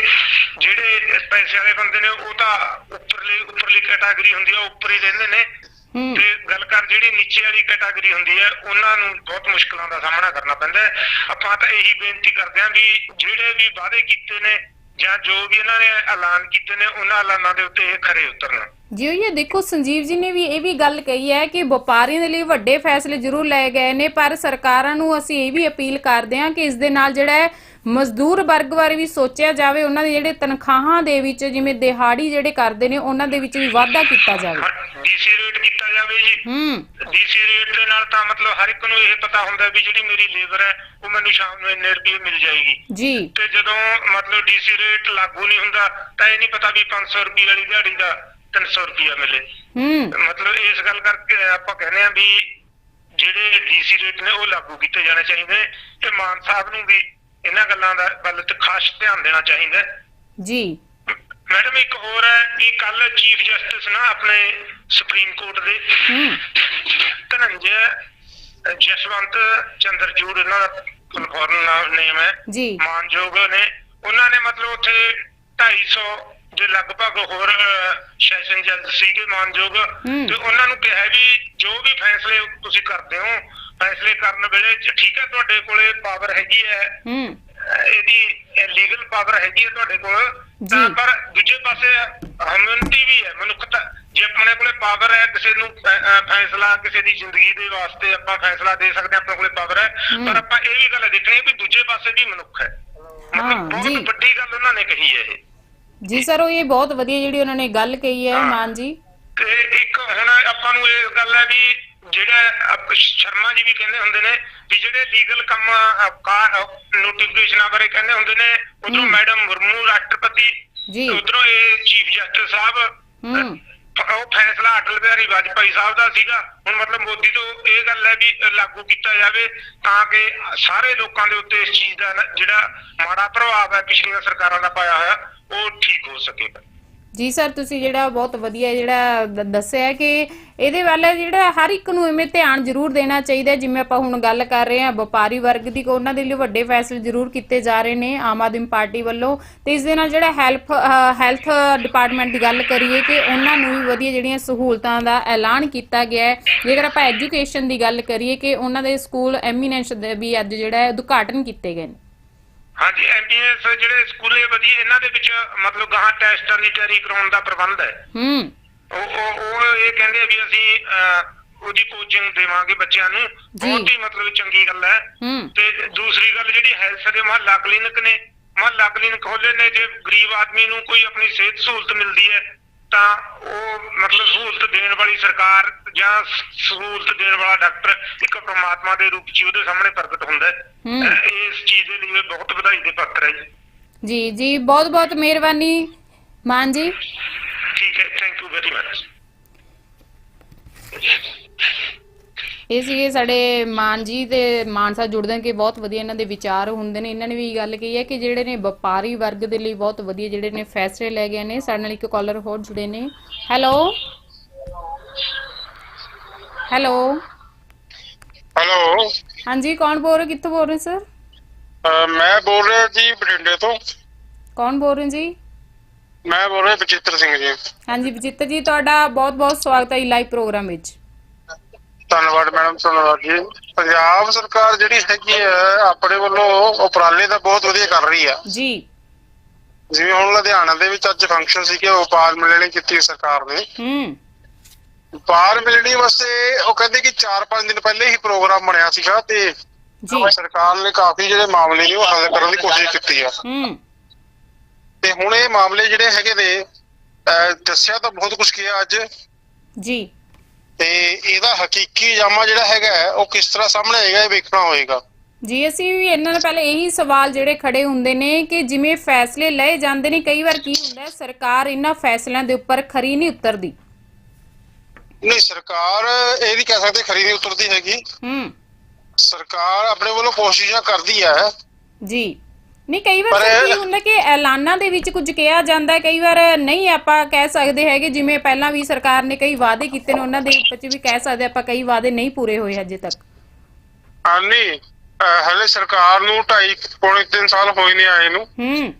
ਜਿਹੜੇ ਪੈਸੇ ਵਾਲੇ ਬੰਦੇ ਨੇ ਉਹ ਤਾਂ ਉੱਪਰਲੀ ਉੱਪਰਲੀ ਕੈਟਾਗਰੀ ਹੁੰਦੀ ਹੈ ਉਹ ਉੱਪਰ ਹੀ ਰਹਿੰਦੇ ਨੇ। ਤੇ ਗੱਲ ਕਰ ਜਿਹੜੀ ਨੀਚੇ ਵਾਲੀ ਕੈਟਾਗਰੀ ਹੁੰਦੀ ਹੈ ਉਹਨਾਂ ਨੂੰ ਬਹੁਤ ਮੁਸ਼ਕਲਾਂ ਦਾ ਸਾਹਮਣਾ ਕਰਨਾ ਪੈਂਦਾ ਹੈ। ਆਪਾਂ ਤਾਂ ਇਹੀ ਬੇਨਤੀ ਕਰਦੇ ਹਾਂ ਵੀ ਜਿਹੜੇ ਵੀ ਵਾਅਦੇ ਕੀਤੇ ਨੇ ਜਾਂ ਜੋ ਵੀ ਇਹਨਾਂ ਨੇ ਐਲਾਨ ਕੀਤੇ ਨੇ ਉਹਨਾਂ ਐਲਾਨਾਂ ਦੇ ਉੱਤੇ ਇਹ ਖਰੇ ਉਤਰਨ। ਜੀ ਇਹ ਦੇਖੋ ਸੰਜੀਵ ਜੀ ਨੇ ਵੀ ਇਹ ਵੀ ਗੱਲ ਕਹੀ ਹੈ ਕਿ ਵਪਾਰੀਆਂ ਦੇ ਲਈ ਵੱਡੇ ਫੈਸਲੇ ਜ਼ਰੂਰ ਲਏ ਗਏ ਨੇ ਪਰ ਸਰਕਾਰਾਂ ਨੂੰ ਅਸੀਂ ਇਹ ਵੀ ਅਪੀਲ ਕਰਦੇ ਹਾਂ ਕਿ ਇਸ ਦੇ ਨਾਲ ਜਿਹੜਾ ਹੈ ਮਜ਼ਦੂਰ ਵਰਗ ਬਾਰੇ ਵੀ ਸੋਚਿਆ ਜਾਵੇ ਉਹਨਾਂ ਦੇ ਜਿਹੜੇ ਤਨਖਾਹਾਂ ਦੇ ਵਿੱਚ ਜਿਵੇਂ ਦਿਹਾੜੀ ਜਿਹੜੇ ਕਰਦੇ ਨੇ ਉਹਨਾਂ ਦੇ ਵਿੱਚ ਵੀ ਵਾਧਾ ਕੀਤਾ ਜਾਵੇ। ਡੀਸੀ ਰੇਟ ਕੀਤਾ ਜਾਵੇ ਜੀ। ਹੂੰ। ਡੀਸੀ ਰੇਟ ਦੇ ਨਾਲ ਤਾਂ ਮਤਲਬ ਹਰ ਇੱਕ ਨੂੰ ਇਹ ਪਤਾ ਹੁੰਦਾ ਵੀ ਜਿਹੜੀ ਮੇਰੀ ਲੇਬਰ ਹੈ ਉਹ ਮੈਨੂੰ ਸ਼ਾਮ ਨੂੰ ਇੰਨੇ ਰੁਪਏ ਮਿਲ ਜਾਏਗੀ। ਜੀ। ਤੇ ਜਦੋਂ ਮਤਲਬ ਡੀਸੀ ਰੇਟ ਲਾਗੂ ਨਹੀਂ ਹੁੰਦਾ ਤਾਂ ਇਹ ਨਹੀਂ ਪਤਾ ਵੀ 500 ਰੁਪਏ ਵਾਲੀ ਦਿਹਾੜੀ ਦਾ 300 ਰੁਪਏ ਮਿਲੇ। ਹੂੰ। ਮਤਲਬ ਇਸ ਗੱਲ ਕਰਕੇ ਆਪਾਂ ਕਹਿੰਦੇ ਆ ਵੀ ਜਿਹੜੇ ਡੀਸੀ ਰੇਟ ਨੇ ਉਹ ਲਾਗੂ ਕੀਤੇ ਜਾਣੇ ਚਾਹੀਦੇ। ਤੇ ਮਾਨ ਸਾਹਿਬ ਨੂੰ ਵੀ ਇਹਨਾਂ ਗੱਲਾਂ ਦਾ ਵੱਲ ਤੇ ਖਾਸ ਧਿਆਨ ਦੇਣਾ ਚਾਹੀਦਾ। ਜੀ। ਮੈਡਮ ਇੱਕ ਹੋਰ ਹੈ ਕਿ ਕੱਲ ਚੀਫ ਜਸਟਿਸ ਨਾ ਆਪਣੇ ਸੁਪਰੀਮ ਕੋਰਟ ਦੇ ਹੂੰ। ਧਨੰਜੇ ਜਸਵੰਤ ਚੰਦਰਚੂੜ ਇਹਨਾਂ ਦਾ ਫੋਰਨ ਨੇਮ ਹੈ। ਜੀ। ਮਾਨਯੋਗ ਨੇ। ਉਹਨਾਂ ਨੇ ਮਤਲਬ ਉੱਥੇ 250 ਦੇ ਲਗਭਗ ਹੋਰ ਸੈਸ਼ਨ ਜੱਜ ਸੀਗੇ ਮਾਨਯੋਗ। ਤੇ ਉਹਨਾਂ ਨੂੰ ਕਿਹਾ ਵੀ ਜੋ ਵੀ ਫੈਸਲੇ ਤੁਸੀਂ ਕਰਦੇ ਹੋ ਫੈਸਲੇ ਕਰਨ ਵੇਲੇ ਠੀਕ ਹੈ ਤੁਹਾਡੇ ਕੋਲੇ ਪਾਵਰ ਹੈਗੀ ਹੈ। ਹੂੰ। ਇਹਦੀ ਲੀਗਲ ਪਾਵਰ ਹੈਗੀ ਹੈ ਤੁਹਾਡੇ ਕੋਲ। ਪਰ ਦੂਜੇ ਪਾਸੇ ਹਿਊਮਨਿਟੀ ਵੀ ਹੈ ਮਨੁੱਖਤਾ ਜੇ ਆਪਣੇ ਕੋਲੇ ਪਾਵਰ ਹੈ ਕਿਸੇ ਨੂੰ ਫੈਸਲਾ ਕਿਸੇ ਦੀ ਜ਼ਿੰਦਗੀ ਦੇ ਵਾਸਤੇ ਆਪਾਂ ਫੈਸਲਾ ਦੇ ਸਕਦੇ ਹਾਂ ਆਪਣੇ ਕੋਲੇ ਪਾਵਰ ਹੈ। ਪਰ ਆਪਾਂ ਇਹ ਵੀ ਗੱਲ ਦੇਖਣੀ ਹੈ ਵੀ ਦੂਜੇ ਪਾਸੇ ਵੀ ਮਨੁੱਖ ਹੈ। ਹਾਂ, ਮਤਲਬ। ਬਹੁਤ ਵੱਡੀ ਗੱਲ ਉਹਨਾਂ ਨੇ ਕਹੀ ਹੈ ਇਹ। ਜੀ ਸਰ ਉਹ ਇਹ ਬਹੁਤ ਵਧੀਆ ਜਿਹੜੀ ਉਹਨਾਂ ਨੇ ਗੱਲ ਕਹੀ ਹੈ। ਮਾਨ ਜੀ। ਤੇ ਇੱਕ ਹੁਣ ਆਪਾਂ ਨੂੰ ਇਹ ਗੱਲ ਹੈ ਵੀ ਜਿਹੜਾ ਸ਼ਰਮਾ ਜੀ ਵੀ ਕਹਿੰਦੇ ਹੁੰਦੇ ਨੇ ਵੀ ਜਿਹੜੇ ਲੀਗਲ ਕੰਮ ਨੋਟੀਫਿਕੇਸ਼ਨਾਂ ਬਾਰੇ ਕਹਿੰਦੇ ਹੁੰਦੇ ਨੇ ਉਧਰੋਂ। ਮੈਡਮ ਮੁਰਮੂ ਰਾਸ਼ਟਰਪਤੀ ਜੀ। ਉਧਰੋਂ ਇਹ ਚੀਫ ਜਸਟਿਸ ਸਾਹਿਬ ਉਹ ਫੈਸਲਾ ਅਟਲ ਬਿਹਾਰੀ ਵਾਜਪਾਈ ਸਾਹਿਬ ਦਾ ਸੀਗਾ। ਹੁਣ ਮਤਲਬ ਮੋਦੀ ਤੋਂ ਇਹ ਗੱਲ ਹੈ ਵੀ ਲਾਗੂ ਕੀਤਾ ਜਾਵੇ ਤਾਂ ਕਿ ਸਾਰੇ ਲੋਕਾਂ ਦੇ ਉੱਤੇ ਇਸ ਚੀਜ਼ ਦਾ ਜਿਹੜਾ ਮਾੜਾ ਪ੍ਰਭਾਵ ਹੈ ਪਿਛਲੀਆਂ ਸਰਕਾਰਾਂ ਦਾ ਪਾਇਆ ਹੋਇਆ ਉਹ ਠੀਕ ਹੋ ਸਕੇ। ਜੀ ਸਰ, ਤੁਸੀਂ ਜਿਹੜਾ ਬਹੁਤ ਵਧੀਆ ਜਿਹੜਾ ਦ- ਦੱਸਿਆ ਕਿ ਇਹਦੇ ਵੱਲ ਜਿਹੜਾ ਹਰ ਇੱਕ ਨੂੰ ਇਵੇਂ ਧਿਆਨ ਜ਼ਰੂਰ ਦੇਣਾ ਚਾਹੀਦਾ ਹੈ। ਜਿਵੇਂ ਆਪਾਂ ਹੁਣ ਗੱਲ ਕਰ ਰਹੇ ਹਾਂ, ਵਪਾਰੀ ਵਰਗ ਦੀ ਉਹਨਾਂ ਦੇ ਲਈ ਵੱਡੇ ਫੈਸਲੇ ਜ਼ਰੂਰ ਕੀਤੇ ਜਾ ਰਹੇ ਨੇ ਆਮ ਆਦਮੀ ਪਾਰਟੀ ਵੱਲੋਂ। ਤੇ ਇਸ ਦੇ ਨਾਲ ਜਿਹੜਾ ਹੈਲਪ ਹੈਲਥ ਡਿਪਾਰਟਮੈਂਟ ਦੀ ਗੱਲ ਕਰੀਏ ਕਿ ਉਹਨਾਂ ਨੂੰ ਵੀ ਵਧੀਆ ਜਿਹੜੀਆਂ ਸਹੂਲਤਾਂ ਦਾ ਐਲਾਨ ਕੀਤਾ ਗਿਆ ਹੈ। ਜੇਕਰ ਆਪਾਂ ਐਜੂਕੇਸ਼ਨ ਦੀ ਗੱਲ ਕਰੀਏ ਕਿ ਉਹਨਾਂ ਦੇ ਸਕੂਲ ਐਮੀਨੈਂਸ ਦੇ ਵੀ ਅੱਜ ਜਿਹੜਾ ਹੈ ਉਦਘਾਟਨ ਕੀਤੇ ਗਏ ਨੇ। ਹਾਂਜੀ ਐਮਬੀਐਸ ਜਿਹੜੇ ਸਕੂਲੇ ਵਧੀਆ ਇਹਨਾਂ ਦੇ ਵਿੱਚ ਮਤਲਬ ਗਾਹਾਂ ਟੈਸਟਾਂ ਦੀ ਤਿਆਰੀ ਕਰਾਉਣ ਦਾ ਪ੍ਰਬੰਧ ਹੈ। ਹੂੰ। ਉਹ ਉਹ ਉਹ ਇਹ ਕਹਿੰਦੇ ਆ ਵੀ ਅਸੀਂ ਅਹ, ਉਹਦੀ ਕੋਚਿੰਗ ਦੇਵਾਂਗੇ ਬੱਚਿਆਂ ਨੂੰ। ਬਹੁਤ ਹੀ ਮਤਲਬ ਚੰਗੀ ਗੱਲ ਹੈ। ਹੂੰ। ਤੇ ਦੂਸਰੀ ਗੱਲ ਜਿਹੜੀ ਹੈਲਥ ਦੇ ਮਹੱਲਾ ਕਲੀਨਿਕ ਨੇ ਮਹੱਲਾ ਕਲੀਨਿਕ ਖੋਲੇ ਨੇ ਜੇ ਗਰੀਬ ਆਦਮੀ ਨੂੰ ਕੋਈ ਆਪਣੀ ਸਿਹਤ ਸਹੂਲਤ ਮਿਲਦੀ ਹੈ ਤਾਂ ਉਹ ਮਤਲਬ ਸਹੂਲਤ ਦੇਣ ਵਾਲੀ ਸਰਕਾਰ ਜਾਂ ਸਹੂਲਤ ਦੇਣ ਵਾਲਾ ਡਾਕਟਰ ਇੱਕ ਪ੍ਰਮਾਤਮਾ ਦੇ ਰੂਪ 'ਚ ਉਹਦੇ ਸਾਹਮਣੇ ਪ੍ਰਗਟ ਹੁੰਦਾ ਹੈ। ਇਸ ਚੀਜ਼ ਦੇ ਲਈ ਇਹ ਬਹੁਤ ਵਧਾਈ ਦੇ ਪਾਤਰ ਹੈ ਜੀ। ਜੀ ਜੀ ਬਹੁਤ ਬਹੁਤ ਮਿਹਰਬਾਨੀ ਮਾਨ ਜੀ। ਠੀਕ ਹੈ ਥੈਂਕ ਯੂ ਵੈਰੀ ਮਚ ਇਹ ਸੀਗੇ ਸਾਡੇ ਮਾਨ ਜੀ ਤੇ ਮਾਨ ਸਾਹਿਬ ਜੁੜਦੇ ਨੇ ਕਿ ਬਹੁਤ ਵਧੀਆ ਇਹਨਾਂ ਦੇ ਵਿਚਾਰ ਹੁੰਦੇ ਨੇ। ਇਹਨਾਂ ਨੇ ਵੀ ਗੱਲ ਕਹੀ ਹੈ ਕਿ ਜਿਹੜੇ ਨੇ ਵਪਾਰੀ ਵਰਗ ਦੇ ਲਈ ਬਹੁਤ ਵਧੀਆ ਜਿਹੜੇ ਨੇ ਫੈਸਲੇ ਲੈ ਗਏ ਨੇ। ਸਾਡੇ ਨਾਲ ਇੱਕ ਕਾਲਰ ਹੋਰ ਜੁੜੇ ਨੇ। ਹੈਲੋ ਹੈਲੋ ਹੈਲੋ ਹਾਂਜੀ ਕੌਣ ਬੋਲ ਰਹੇ? ਕਿੱਥੋਂ ਬੋਲ ਰਹੇ ਸਰ? ਮੈਂ ਬੋਲ ਰਿਹਾ ਜੀ ਬਠਿੰਡੇ ਤੋਂ। ਕੌਣ ਬੋਲ ਰਹੇ ਜੀ? ਮੈਂ ਬੋਲ ਰਿਹਾ ਬਚਿੱਤਰ ਸਿੰਘ ਜੀ। ਹਾਂਜੀ ਬਚਿੱਤਰ ਜੀ ਤੁਹਾਡਾ ਬਹੁਤ ਬਹੁਤ ਸਵਾਗਤ ਹੈ ਲਾਈਵ ਪ੍ਰੋਗਰਾਮ ਵਿੱਚ। ਧੰਨਵਾਦ ਮੈਡਮ ਧੰਨਵਾਦ ਜੀ। ਪੰਜਾਬ ਸਰਕਾਰ ਜਿਹੜੀ ਹੈਗੀ ਹੈ ਆਪਣੇ ਵੱਲੋਂ ਉਪਰਾਲੇ ਤਾਂ ਬਹੁਤ ਵਧੀਆ ਕਰ ਰਹੀ ਆ। ਜੀ। ਜਿਵੇਂ ਹੁਣ ਲੁਧਿਆਣਾ ਦੇ ਵਿੱਚ ਅੱਜ ਫੰਕਸ਼ਨ ਸੀ ਕਿ ਵਪਾਰ ਮਿਲਣੀ ਕੀਤੀ ਸਰਕਾਰ ਨੇ। ਹੂੰ। ਵਪਾਰ ਮਿਲਣੀ ਵਾਸਤੇ ਉਹ ਕਹਿੰਦੇ ਕਿ 4-5 ਦਿਨ ਪਹਿਲੇ ਹੀ ਪ੍ਰੋਗਰਾਮ ਬਣਿਆ ਸੀਗਾ ਤੇ ਜੀ। ਸਰਕਾਰ ਨੇ ਕਾਫੀ ਜਿਹੜੇ ਮਾਮਲੇ ਨੇ ਉਹ ਹੱਲ ਕਰਨ ਦੀ ਕੋਸ਼ਿਸ਼ ਕੀਤੀ ਆ। ਹੂੰ। ਤੇ ਹੁਣ ਇਹ ਮਾਮਲੇ ਜਿਹੜੇ ਹੈਗੇ ਨੇ ਦੱਸਿਆ ਤਾਂ ਬਹੁਤ ਕੁਝ ਕੀਤਾ ਅੱਜ। ਜੀ। ਤੇ ਇਹਦਾ ਹਕੀਕੀ ਜਾਮਾ ਜਿਹੜਾ ਹੈਗਾ ਉਹ ਕਿਸ ਤਰ੍ਹਾਂ ਸਾਹਮਣੇ ਆਏਗਾ ਇਹ ਵੇਖਣਾ ਹੋਏਗਾ। ਜੀ ਅਸੀਂ ਵੀ ਇਹਨਾਂ ਨਾਲ ਪਹਿਲੇ ਇਹੀ ਸਵਾਲ ਜਿਹੜੇ ਖੜੇ ਹੁੰਦੇ ਨੇ ਕਿ ਜਿਵੇਂ ਫੈਸਲੇ ਲਏ ਜਾਂਦੇ ਨੇ ਕਈ ਵਾਰ ਕੀ ਹੁੰਦਾ ਹੈ, ਸਰਕਾਰ ਇਹਨਾਂ ਫੈਸਲਿਆਂ ਦੇ ਉੱਪਰ ਖਰੀ ਨਹੀਂ ਉਤਰਦੀ। ਨਹੀਂ ਸਰਕਾਰ ਇਹ ਨਹੀਂ ਕਹਿ ਸਕਦੇ ਖਰੀ ਨਹੀਂ ਉਤਰਦੀ ਹੈਗੀ। ਹੂੰ। ਸਰਕਾਰ ਆਪਣੇ ਵੱਲੋਂ ਕੋਸ਼ਿਸ਼ਾਂ ਕਰਦੀ ਹੈ। ਜੀ। ਨਹੀਂ ਕਈ ਵਾਰ ਪਰ ਕੀ ਹੁੰਦਾ ਕਿ ਐਲਾਨਾਂ ਦੇ ਵਿੱਚ ਕੁਝ ਕਿਹਾ ਜਾਂਦਾ ਹੈ ਕਈ ਵਾਰ ਨਹੀਂ ਆਪਾਂ ਕਹਿ ਸਕਦੇ ਹੈਗੇ ਜਿਵੇਂ ਪਹਿਲਾਂ ਵੀ ਸਰਕਾਰ ਨੇ ਕਈ ਵਾਅਦੇ ਕੀਤੇ ਨੇ ਉਹਨਾਂ ਦੇ ਵਿੱਚ ਵੀ ਕਹਿ ਸਕਦੇ ਆਪਾਂ ਕਈ ਵਾਅਦੇ ਨਹੀਂ ਪੂਰੇ ਹੋਏ ਅਜੇ ਤੱਕ। ਅਹ ਹਲੇ ਸਰਕਾਰ ਨੂੰ 2.5 ਪੌਣੇ 3 ਸਾਲ ਹੋਏ ਨੇ ਆਏ ਨੂੰ। ਹੂੰ।